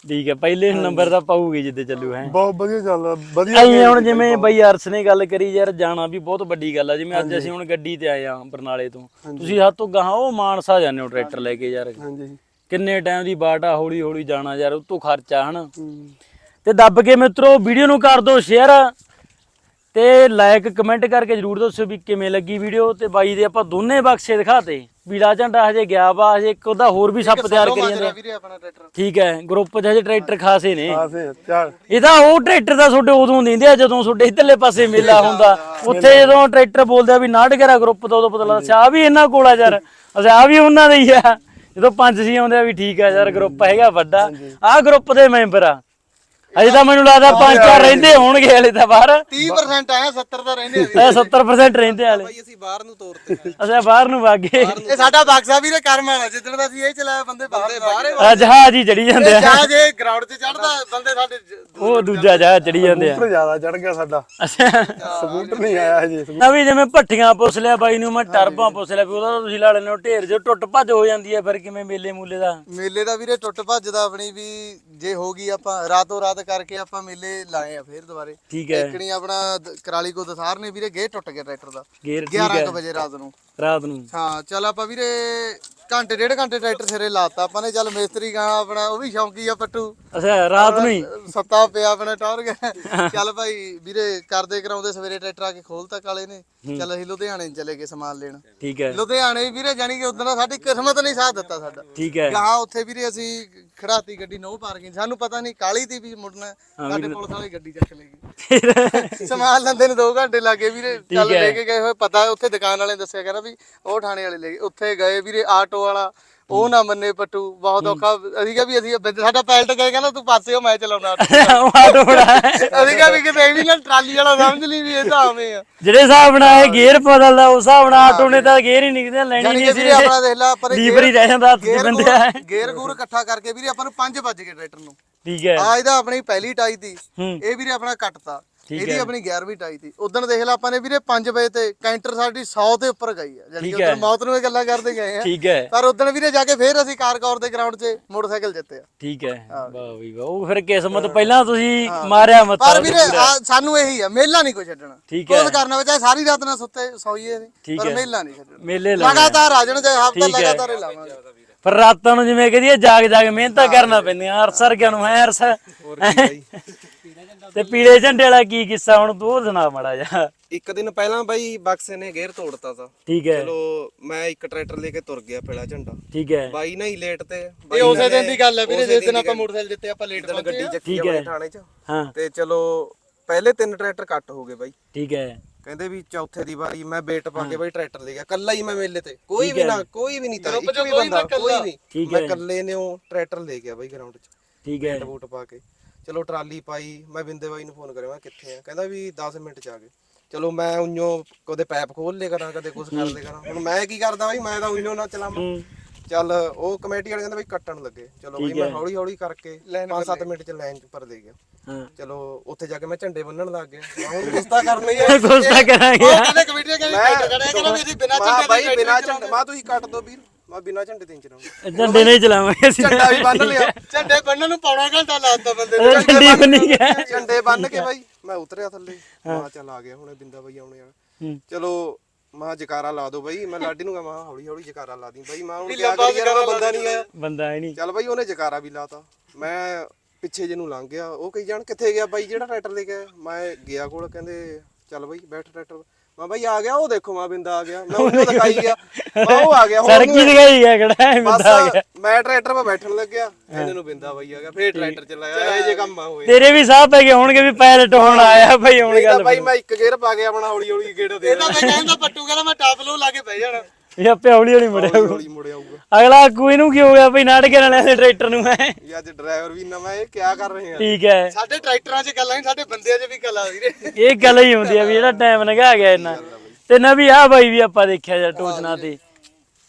ਠੀਕ ਹੈ ਪਹਿਲੇ ਨੰਬਰ ਤਾਂ ਪਾਊਗੀ ਜਿੱਦੇ ਚੱਲੂ ਹੈ। ਬਹੁਤ ਵਧੀਆ ਚੱਲਦਾ ਵਧੀਆ ਅਈ ਹੁਣ ਜਿਵੇਂ ਬਈ ਅਰਸ ਨੇ ਗੱਲ ਕਰੀ ਯਾਰ ਜਾਣਾ ਵੀ ਬਹੁਤ ਵੱਡੀ ਗੱਲ ਆ ਜਿਵੇਂ ਅੱਜ ਅਸੀਂ ਹੁਣ ਗੱਡੀ ਤੇ ਆਏ ਆ ਬਰਨਾਲੇ ਤੋਂ। ਤੁਸੀਂ ਹੱਥ ਤੋਂ ਗਾਹਾਂ ਉਹ ਮਾਨਸਾ ਜਾਂਦੇ ਹੋ ਟਰੈਕਟਰ ਲੈ ਕੇ ਯਾਰ। ਹਾਂਜੀ। ਕਿੰਨੇ ਟਾਈਮ ਦੀ ਬਾਟ ਆ ਹੌਲੀ ਹੌਲੀ ਜਾਣਾ ਯਾਰ ਉਤੋਂ ਖਰਚਾ ਹਨ। ਤੇ ਦੱਬ ਕੇ ਮਿੱਤਰੋ ਵੀਡੀਓ ਨੂੰ ਕਰ ਦਿਓ ਸ਼ੇਅਰ ਤੇ ਲਾਈਕ ਕਮੈਂਟ ਕਰਕੇ ਜਰੂਰ ਦੱਸੋ ਵੀ ਕਿਵੇਂ ਲੱਗੀ ਵੀਡੀਓ ਤੇ ਬਾਈ ਦੇ ਆਪਾਂ ਦੋਨੇ ਬਕਸੇ ਦਿਖਾਤੇ। ਪੀਲਾ ਝੰਡਾ ਹਜੇ ਗਿਆ ਵਾ ਹਜੇ ਇੱਕ ਉਹਦਾ ਹੋਰ ਵੀ ਸੱਪ ਤਿਆਰ ਕਰੀ ਜਾਂਦੇ ਵੀਰੇ ਆਪਣਾ ਟਰੈਕਟਰ ਠੀਕ ਹੈ ਗਰੁੱਪ 'ਚ ਹਜੇ ਟਰੈਕਟਰ ਖਾਸੇ ਨੇ। ਆਸੇ ਚੱਲ। ਇਹ ਤਾਂ ਉਹ ਟਰੈਕਟਰ ਦਾ ਤੁਹਾਡੇ ਉਦੋਂ ਦਿੰਦੇ ਆ ਜਦੋਂ ਤੁਹਾਡੇ ਇਧਰਲੇ ਪਾਸੇ ਮੇਲਾ ਹੁੰਦਾ। ਉੱਥੇ ਜਦੋਂ ਟਰੈਕਟਰ ਬੋਲਦੇ ਆ ਵੀ ਨਾਟਕਰਾ ਗਰੁੱਪ ਦਾ ਉਦੋਂ ਪਤਾ ਲੱਗਦਾ। ਅੱਛਾ ਆ ਵੀ ਇਹਨਾਂ ਕੋਲ ਆ ਯਾਰ। ਅੱਛਾ ਆ ਵੀ ਉਹਨਾਂ ਦਾ ਹੀ ਆ। ਜਦੋਂ ਪੰਜ ਸੀ ਆਉਂਦੇ ਆ ਵੀ ਠੀਕ ਆ ਯਾਰ ਗਰੁੱਪ ਹੈਗਾ ਵੱਡਾ। ਆਹ ਗਰੁੱਪ ਦੇ ਮੈਂਬਰ ਆ। ਅਜੇ ਤਾਂ ਮੈਨੂੰ ਲੱਗਦਾ ਪੰਜ ਚਾਰ ਰਹਿੰਦੇ ਹੋਣਗੇ ਹਲੇ ਤਾਂ ਬਾਹਰ। 30% ਆਇਆ 70 ਤਾਂ ਰਹਿੰਦੇ ਆ ਵੀਰੇ। ਇਹ 70% ਰਹਿੰਦੇ ਹਲੇ। ਬਾਈ ਅਸੀਂ ਬਾਹਰ ਨੂੰ ਤੋਰਤੇ ਅੱਛਾ ਬਾਹਰ ਨੂੰ ਵਾਗੇ। ਇਹ ਸਾਡਾ ਬਕਸਾ ਵੀਰੇ ਕਰਮ ਵਾਲਾ ਜਿੱਦਣ ਦਾ ਅਸੀਂ ਇਹ ਚਲਾਇਆ ਬੰਦੇ ਬਾਹਰ ਬਾਹਰ ਜਹਾਜ਼ ਹੀ ਚੜੀ ਜਾਂਦੇ ਆ। ਜਾ ਜੇ ਗਰਾਊਂਡ 'ਚ ਚੜਦਾ ਬੰਦੇ ਸਾਡੇ ਜ- ਉਹ ਦੂਜਾ ਜਹਾਜ਼ ਚੜੀ ਜਾਂਦੇ ਆ। ਸਕੂਟਰ ਜ਼ਿਆਦਾ ਚੜ ਗਿਆ ਸਾਡਾ। ਅੱਛਾ। ਸਕੂਟਰ ਨਹੀਂ ਆਇਆ ਹਜੇ। ਨਵੀਂ ਜਿਵੇਂ ਭੱਠੀਆਂ ਪੁੱਛ ਲਿਆ ਬਾਈ ਨੂੰ ਮੈਂ ਟਰਬਾਂ ਪੁੱਛ ਲਿਆ ਵੀ ਉਹਦਾ ਤਾਂ ਤੁਸੀਂ ਲਾ ਲੈਣੇ ਢੇਰ ਜੋ ਟੁੱਟ ਭੱਜ ਹੋ ਜਾਂਦੀ ਹੈ ਫਿਰ ਕਿਵੇਂ ਮੇਲੇ ਮੂਲੇ ਦਾ? ਮੇਲੇ ਦਾ ਵੀਰੇ ਟੁੱਟ ਭੱਜ ਦਾ ਆਪਣੀ ਵੀ ਜੇ ਹੋ ਗਈ ਆਪਾਂ ਰਾਤੋਂ ਰਾਤ ਯਾਦ ਕਰਕੇ ਆਪਾਂ ਮੇਲੇ ਲਾਏ ਆ ਫੇਰ ਦੁਬਾਰੇ। ਠੀਕ ਹੈ। ਇੱਕਣੀ ਆਪਣਾ ਦ- ਕਰਾਲੀ ਕੋ ਦਸਾਰ ਨੇ ਵੀਰੇ ਗੇ ਟੁੱਟ ਗਿਆ ਟਰੈਕਟਰ ਦਾ। ਗੇਅਰ ਠੀਕ 11 ਹੈ। ਕੁ ਵਜੇ ਰਾਤ ਨੂੰ। ਰਾਤ ਨੂੰ। ਹਾਂ ਚੱਲ ਆਪਾਂ ਵੀਰੇ ਘੰਟੇ ਡੇਢ ਘੰਟੇ ਟਰੈਕਟਰ ਸਿਰੇ ਲਾਤਾ ਆਪਾਂ ਨੇ ਚੱਲ ਮਿਸਤਰੀ ਗਾ ਆਪਣਾ ਉਹ ਵੀ ਸ਼ੌਂਕੀ ਆ ਪੱਟੂ। ਅੱਛਾ ਰਾਤ ਨੂੰ ਹੀ? ਸੱਤਾ ਪਿਆ ਆਪਣਾ ਟੌਰ ਗਿਆ। ਚੱਲ ਭਾਈ ਵੀਰੇ ਕਰਦੇ ਕਰਾਉਂਦੇ ਸਵੇਰੇ ਟਰੈਕਟਰ ਆ ਕੇ ਖੋਲਤਾ ਕਾਲੇ ਨੇ। ਚੱਲ ਅਸੀਂ ਲੁਧਿਆਣੇ ਚਲੇ ਗਏ ਸਮਾਨ ਲੈਣ। ਠੀਕ ਹੈ। ਲੁਧਿਆਣੇ ਵੀ ਵੀਰੇ ਜਾਨੀ ਕਿ ਉਦੋਂ ਸਾਡੀ ਕਿਸਮਤ ਨਹੀਂ ਸਾਥ ਦਿੱਤਾ ਸਾਡਾ। ਠੀਕ ਹੈ। ਗਾਂ ਉੱਥੇ ਵੀਰੇ ਅਸੀਂ ਖੜਾਤੀ ਗੱਡੀ ਨੋ ਪਾਰਕਿੰਗ। ਸਾਨੂੰ ਪਤਾ ਨਹੀਂ ਕਾਲੀ ਦੀ ਵੀ ਮੁੜਨਾ ਸਾਡੇ ਪੁਲਿਸ ਵਾਲੀ ਗੱਡੀ ਚੱਕ ਲੈ ਗਈ ਸਮਾਨ ਲੈਂਦੇ ਨੇ 2 ਘੰਟੇ ਲੱਗੇ ਵੀਰੇ। ਚੱਲ ਲੈ ਕੇ ਗਏ ਹੋਏ। ਪਤਾ ਉੱਥੇ ਦੁਕਾਨ ਵਾਲੇ ਦੱਸਿਆ ਕਹਿੰਦਾ ਵੀ ਉਹ ਥਾਣੇ ਵਾਲੇ ਲੈ ਗਏ। ਉੱਥੇ ਗਏ ਵੀਰੇ ਆਟੋ ਵਾਲਾ। ਉਹ ਨਾ ਮੰਨੇ ਪੱਟੂ ਬਹੁਤ ਔਖਾ। ਅਸੀਂ ਕਿਹਾ ਵੀ ਅਸੀਂ ਸਾਡਾ ਪੈਲਟ ਗਏ ਕਹਿੰਦਾ ਤੂੰ ਪਾਸੇ ਹੋ ਮੈਂ ਚਲਾਉਣਾ ਆਟੋ ਬੜਾ। ਅਸੀਂ ਕਿਹਾ ਵੀ ਕਿਤੇ ਇਹ ਵੀ ਨਾ ਟਰਾਲੀ ਵਾਲਾ ਸਮਝ ਲਈ ਵੀ ਇਹ ਤਾਂ ਆਵੇਂ ਆ। ਜਿਹੜੇ ਹਿਸਾਬ ਨਾਲ ਇਹ ਗੇਅਰ ਬਦਲਦਾ ਉਸ ਹਿਸਾਬ ਨਾਲ ਆਟੋ ਨੇ ਤਾਂ ਗੇਅਰ ਹੀ ਨਿਕਦੇ ਲੈਣੀ ਜਾਨੀ ਨਹੀਂ ਸੀ ਆਪਣਾ ਦੇਖ ਲਾ ਪਰ ਲੀਵਰ ਹੀ ਰਹਿ ਜਾਂਦਾ 'ਚ ਬੰਦਿਆ। ਗੇਅਰ ਗੂਰ ਇਕੱਠਾ ਕਰਕੇ ਵੀਰੇ ਆਪਾਂ ਨੂੰ 5 ਵੱਜ ਗਏ ਟਰੈਕਟਰ ਨੂੰ। ਠੀਕ ਹੈ। ਆ ਇਹਦਾ ਆਪਣੀ ਪਹਿਲੀ ਟਾਈ ਤੀ। ਹੂੰ। ਇਹ ਵੀਰੇ ਆਪਣਾ ਕੱਟਤਾ। ਠੀਕ ਇਹਦੀ ਹੈ। ਆਪਣੀ 11ਵੀਂ ਟਾਈ ਤੀ। ਉਦੋਂ ਦੇਖ ਲਾ ਆਪਾਂ ਨੇ ਵੀਰੇ 5 ਵਜੇ ਤੇ ਕੈਂਟਰ ਸਾਡੀ 100 ਦੇ ਉੱਪਰ ਗਈ ਆ ਜਾਨੀ ਠੀਕ ਕਿ ਹੈ। ਉਦੋਂ ਮੌਤ ਨੂੰ ਇਹ ਗੱਲਾਂ ਕਰਦੇ ਗਏ ਆ। ਠੀਕ ਹੈ। ਪਰ ਉਦੋਂ ਵੀਰੇ ਜਾ ਕੇ ਫੇਰ ਅਸੀਂ ਕਾਰਕੌਰ ਦੇ ਗਰਾਊਂਡ 'ਚ ਮੋਟਰਸਾਈਕਲ ਜਿੱਤੇ ਆ ਠੀਕ ਹੈ। ਵਾਹ ਵੀ ਵਾਹ। ਉਹ ਫਿਰ ਕਿਸਮਤ ਪਹਿਲਾਂ ਤੁਸੀਂ ਮਾਰਿਆ ਮੱਥਾ ਪਰ ਵੀਰੇ ਆ ਸਾਨੂੰ ਇਹੀ ਆ ਮੇਲਾ ਨਹੀਂ ਕੋਈ ਛੱਡਣਾ। ਠੀਕ ਹੈ। ਕੁਝ ਕਰਨਾ ਚਾਹੇ ਸਾਰੀ ਰਾਤ ਨਾ ਸੁੱਤੇ ਸੌਈਏ ਨਹੀਂ। ਪਰ। ਮੇਲਾ ਨਹੀਂ ਛੱਡਣਾ। ਮੇਲੇ ਲਗਾਤਾਰ ਆ ਜਾਣ ਚਾਹੇ ਹਫਤਾ। ਲਗਾਤਾਰ ਹੀ ਲਾਵਾਂਗੇ। ਪਰ ਰਾਤਾਂ ਨੂੰ ਜਿਵੇਂ ਕਹਦੀ ਜਾਗ ਜਾਗ ਮਿਹਨਤਾਂ ਕਰਨਾ ਪੈਂਦੀਆਂ। ਅਰਸਰ ਨੂੰ ਹੈ ਅਰਸਰ ਤੇ ਪੀਲੇ ਝੰਡੇ ਵਾਲਾ ਕੀ ਕਿੱਸਾ ਹੁਣ ਤੂੰ ਉਹ ਸੁਣਾ ਮੜਾ ਜਾ ਇੱਕ ਦਿਨ ਪਹਿਲਾਂ ਬਾਈ ਬਕਸੇ ਨੇ ਗੇਅਰ ਤੋੜਤਾ ਤਾ। ਠੀਕ ਹੈ। ਚਲੋ ਮੈਂ ਇੱਕ ਟਰੈਕਟਰ ਲੈ ਕੇ ਤੁਰ ਗਿਆ ਪੀਲਾ ਝੰਡਾ। ਠੀਕ ਹੈ। ਬਾਈ ਨਾ ਹੀ ਲੇਟ ਤੇ। ਇਹ ਉਸੇ ਦਿਨ ਦੀ ਗੱਲ ਹੈ ਵੀਰੇ ਜਿਸ ਦਿਨ ਆਪਾਂ ਮੋਟਰਸਾਈਕਲ ਜਿੱਤੇ ਆਪਾਂ ਲੇਟ ਦਿਨ ਗੱਡੀ ਚੱਕੀ ਠੀਕ ਹੈ। ਆਪਣੇ ਥਾਣੇ 'ਚ। ਹਾਂ। ਤੇ ਚਲੋ ਪਹਿਲੇ ਤਿੰਨ ਟਰੈਕਟਰ ਕੱਟ ਹੋ ਗਏ ਬਾਈ। ਠੀਕ ਹੈ। ਕਹਿੰਦੇ ਵੀ ਚੌਥੇ ਦੀ ਵਾਰੀ ਮੈਂ ਵੇਟ ਪਾ ਕੇ ਬਾਈ ਟਰੈਕਟਰ ਲੈ ਗਿਆ। ਕੱਲਾ ਹੀ ਮੈਂ ਮੇਲੇ ਤੇ। ਕੋਈ ਵੀ ਨਾ ਕੋਈ ਵੀ ਨਹੀਂ ਤਾਂ ਇੱਕ ਵੀ ਬੰਦਾ ਕੋਈ ਨਹੀਂ। ਠੀਕ ਮੈਂ। ਕੱਲੇ ਨੇ ਉਹ ਟਰੈਕਟਰ ਲੈ ਗਿਆ ਬਾਈ ਗਰਾਊਂਡ 'ਚ। ਠੀਕ ਹੈ। ਬੂਟ ਪਾ ਕੇ। ਚਲੋ ਟਰਾਲੀ ਪਾਈ, ਮੈਂ ਬਿੰਦੇ ਬਾਈ ਨੂੰ ਫੋਨ ਕਰਿਆ, ਮੈਂ ਕਿੱਥੇ ਆ? ਕਹਿੰਦਾ ਵੀ 10 ਮਿੰਟ ਚ ਆ ਗਏ। ਚਲੋ ਮੈਂ ਉਈਓ ਕਦੇ ਪੈਪ ਖੋਲ ਲੇ ਕਰਾਂ, ਕਦੇ ਕੁਝ ਕਰ ਲੇ ਕਰਾਂ। ਹੁਣ ਮੈਂ ਕੀ ਕਰਦਾ ਬਾਈ, ਮੈਂ ਤਾਂ ਉਈਓ ਨਾ ਚਲਾਵਾਂ। ਚੱਲ ਉਹ ਕਮੇਟੀ ਵਾਲੇ ਕਹਿੰਦੇ ਬਾਈ ਕੱਟਣ ਲੱਗੇ। ਚਲੋ ਬਾਈ ਮੈਂ ਹੌਲੀ ਹੌਲੀ ਕਰਕੇ 5-7 ਮਿੰਟ ਚ ਲਾਈਨ ਚ ਪਰ ਦੇ ਗਿਆ। ਹਾਂ। ਚਲੋ ਉੱਥੇ ਜਾ ਕੇ ਮੈਂ ਝੰਡੇ ਬੰਨਣ ਲੱਗ ਗਿਆ। ਮੈਂ ਹੁਣ ਗੁੱਸਾ ਕਰਨਾ ਹੀ। ਗੁੱਸਾ ਕਰਾਂਗੇ। ਕਹਿੰਦੇ ਕਮੇਟੀ ਕਹਿੰਦੇ ਟਰੈਕਟਰ ਖੜਿਆ ਕਹਿੰਦਾ ਮੇਰੀ ਬਿਨਾਂ ਝੰਡੇ ਬਾਈ ਬਿਨਾ ਝੰਡੇ ਮੈਂ ਤੁਸੀਂ ਕੱਟ ਦੋ ਵੀਰ। ਮੈਂ ਬਿਨਾ ਝੰਡੇ ਤੇ ਚਲਾਉਂਗਾ ਝੰਡੇ ਨਹੀਂ ਚਲਾਵਾਂਗੇ ਅਸੀਂ। ਝੰਡਾ ਵੀ ਬੰਨ ਲਿਆ। ਝੰਡੇ ਬੰਨਣ ਨੂੰ ਪੌਣਾ ਘੰਟਾ ਲਾਤਾ ਬੰਦੇ ਨੇ। ਝੰਡੀ ਬਣੀ ਗਿਆ। ਝੰਡੇ ਬੰਨ ਕੇ ਬਾਈ ਮੈਂ ਉਤਰਿਆ ਥੱਲੇ। ਮਾਂ ਚੱਲ ਆ ਗਿਆ ਹੁਣੇ ਬਿੰਦਾ ਬਾਈ ਆਉਣੇ ਆ ਹੂੰ। ਚਲੋ ਮਾਂ ਜਕਾਰਾ ਲਾ ਦੋ ਬਾਈ ਮੈਂ ਲਾਡੀ ਨੂੰ ਕਹਾਂ ਮਾਂ ਹੌਲੀ ਹੌਲੀ ਜਕਾਰਾ ਲਾ ਦੀ ਬਾਈ ਮਾਂ ਹੁਣ ਕਿਆ ਕਰੀ ਯਾਰ ਬੰਦਾ ਨਹੀਂ ਆਇਆ ਬੰਦਾ ਹੈ ਨਹੀਂ। ਚੱਲ ਬਾਈ ਉਹਨੇ ਜਕਾਰਾ ਵੀ ਲਾਤਾ। ਮੈਂ ਪਿੱਛੇ ਜੇ ਨੂੰ ਲੰਘ ਗਿਆ ਉਹ ਕਹੀ ਜਾਣ ਕਿੱਥੇ ਗਿਆ ਬਾਈ ਜਿਹੜਾ ਟਰੈਕਟਰ ਲੈ ਕੇ ਆਇਆ। ਮੈਂ ਗਿਆ ਕੋਲ ਕਹਿੰਦੇ ਚੱਲ ਬਾਈ ਬੈਠ ਟਰੈਕਟਰ। ਮੈਂ ਬਾਈ ਆ ਗਿਆ ਉਹ ਦੇਖੋ ਮਾਂ ਬਿੰਦਾ ਆ ਗਿਆ। ਮੈਂ ਉਹਨੂੰ ਦਿਖਾਈ ਗਿਆ ਮੈਂ ਉਹ ਆ ਗਿਆ ਹੁਣ ਸੜਕੀ ਦਿਖਾਈ ਗਿਆ ਕਿਹੜਾ ਬੰਦਾ ਆ ਗਿਆ। ਮੈਂ ਟਰੈਕਟਰ 'ਤੇ ਬੈਠਣ ਲੱਗਿਆ। ਇਹਨੇ ਨੂੰ ਬਿੰਦਾ ਬਾਈ ਆ ਗਿਆ ਫੇਰ ਟਰੈਕਟਰ ਚਲਾਇਆ। ਇਹ ਜੇ ਕੰਮ ਆ ਹੋਏ। ਤੇਰੇ ਵੀ ਸਾਹ ਪੈ ਗਏ ਹੋਣਗੇ ਵੀ ਪਾਇਲਟ ਹੋਣ ਆਇਆ ਭਾਈ ਹੁਣ ਗੱਲ ਬਾਈ ਮੈਂ ਇੱਕ ਗੇਅਰ ਪਾ ਕੇ ਆਪਣਾ ਹੌਲੀ ਹੌਲੀ ਗੇੜ ਦੇ ਇਹਦਾ ਮੈਂ ਕਹਿੰਦਾ ਪੱਟੂ ਕਹਿੰਦਾ ਮੈਂ ਟਾਪ ਲੋ ਲਾ ਕੇ ਬਹਿ ਜਾਣਾ। ਇਹ ਆਪੇ ਹੌਲੀ ਹੌਲੀ ਮੁੜਿਆ ਹੌਲੀ ਹੌਲੀ ਮੁੜ ਆਊਗਾ ਅਗਲਾ ਕੋਈ ਨੂੰ ਕੀ ਹੋ ਗਿਆ ਭਾਈ ਨਾਟਕੇ ਵਾਲਿਆਂ ਦੇ ਟਰੈਕਟਰ ਨੂੰ ਹੈ ਇਹ ਅੱਜ ਡਰਾਈਵਰ ਵੀ ਨਵਾਂ ਇਹ ਕਿਆ ਕਰ ਰਹੇ ਆ? ਠੀਕ ਹੈ। ਸਾਡੇ ਟਰੈਕਟਰਾਂ 'ਚ ਗੱਲਾਂ ਨਹੀਂ ਸਾਡੇ ਬੰਦਿਆਂ 'ਚ ਵੀ ਗੱਲਾਂ ਵੀਰੇ। ਇਹ ਗੱਲ ਹੀ ਹੁੰਦੀ ਆ ਵੀ ਜਿਹੜਾ ਟਾਈਮ ਲੰਘਾ ਗਿਆ ਇੰਨਾ। ਤੇ ਨਾ ਵੀ ਆ ਬਾਈ। ਵੀ ਆਪਾਂ ਦੇਖਿਆ ਯਾਰ ਟੋਚਨਾ ਤੇ।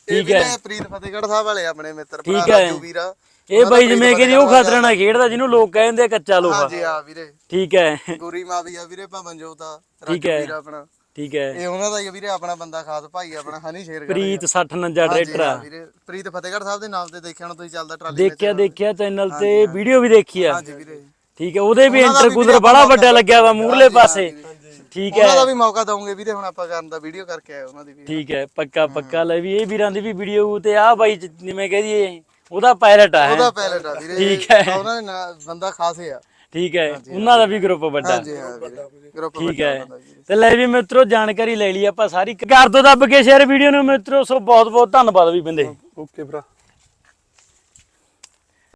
ਇਹ ਵੀਰੇ ਪ੍ਰੀਤ ਫਤਿਹਗੜ੍ਹ ਸਾਹਿਬ ਵਾਲੇ ਆਪਣੇ ਮਿੱਤਰ ਭਰਾ ਠੀਕ ਹੈ। ਰਾਜੂ ਵੀਰਾ। ਇਹ ਬਾਈ ਜਿਵੇਂ ਕਿ ਉਹ ਖਤਰਾ ਨਾਲ ਖੇਡਦਾ ਜਿਹਨੂੰ ਲੋਕ ਕਹਿੰਦੇ ਆ ਕੱਚਾ ਲੋਹਾ। ਹਾਂਜੀ ਆ ਵੀਰੇ। ਠੀਕ ਹੈ। ਗੋਰੀ ਮਾਵੀ ਆ ਵੀਰੇ ਭਵਨਜੋਤ ਆ ਠੀਕ ਰਾਜੂ ਹੈ। ਵੀਰਾ ਆਪਣਾ। ਠੀਕ ਹੈ। ਇਹ ਉਹਨਾਂ ਦਾ ਹੀ ਆ ਵੀਰੇ ਆਪਣਾ ਬੰਦਾ ਖਾਸ ਭਾਈ ਆਪਣਾ ਹਨੀ ਸ਼ੇਰ ਪ੍ਰੀਤ 60 49 ਟਰੈਕਟਰ ਆ। ਵੀਰੇ ਪ੍ਰੀਤ ਫਤਿਹਗੜ੍ਹ ਸਾਹਿਬ ਦੇ ਨਾਮ ਤੇ ਦੇਖਿਆ ਹੁਣ ਤੁਸੀਂ ਚੱਲਦਾ ਟਰਾਲੀ ਦੇਖਿਆ ਦੇਖਿਆ ਚੈਨਲ ਤੇ ਵੀਡੀਓ ਵੀ ਦੇਖੀ ਆ। ਹਾਂਜੀ ਵੀਰੇ। ਠੀਕ ਹੈ ਉਹਦੇ ਵੀ ਉਹਨਾਂ ਦਾ ਇੰਟਰ ਵੀ ਕੁਦਰ ਵੀਰੇ ਬੜਾ ਵੱਡਾ ਲੱਗਿਆ ਵਾ ਮੂਰਲੇ ਪਾਸੇ। ਠੀਕ ਉਹਨਾਂ ਦਾ ਹੈ। ਵੀ ਮੌਕਾ ਦਵਾਂਗੇ ਵੀਰੇ ਹੁਣ ਆਪਾਂ ਕਰਨ ਦਾ ਵੀਡੀਓ ਕਰਕੇ ਆਏ ਉਹਨਾਂ ਦੀ ਵੀ। ਠੀਕ ਹੈ ਪੱਕਾ ਪੱਕਾ ਲੈ ਵੀ ਇਹ ਵੀਰਾਂ ਦੀ ਵੀ ਵੀਡੀਓ ਤੇ ਆ ਬਾਈ ਜ- ਜਿਵੇਂ ਕਹਿ ਦਈਏ ਉਹਦਾ ਪਾਇਲਟ ਆ ਉਹਦਾ ਹੈਂ। ਪਾਇਲਟ ਆ ਵੀਰੇ। ਠੀਕ ਹੈ। ਉਹਨਾਂ ਦੇ ਨਾਂ- ਬੰਦਾ ਖਾਸ ਆ। ਠੀਕ ਹੈ ਉਹਨਾਂ ਦਾ ਵੀ ਗਰੁੱਪ ਵੱਡਾ। ਹਾਂਜੀ ਹਾਂ ਵੀਰੇ ਗਰੁੱਪ ਠੀਕ ਹੈ। ਤੇ ਲੈ ਵੀ ਮਿੱਤਰੋ ਜਾਣਕਾਰੀ ਲੈ ਲਈ ਆਪਾਂ ਸਾਰੀ। ਕਰ ਦੋ ਦੱਬ ਕੇ ਸ਼ੇਅਰ ਵੀਡੀਓ ਨੂੰ ਮਿੱਤਰੋ ਸੋ ਬਹੁਤ ਬਹੁਤ ਧੰਨਵਾਦ ਵੀ ਬੰਦੇ। ਓਕੇ ਭਰਾ।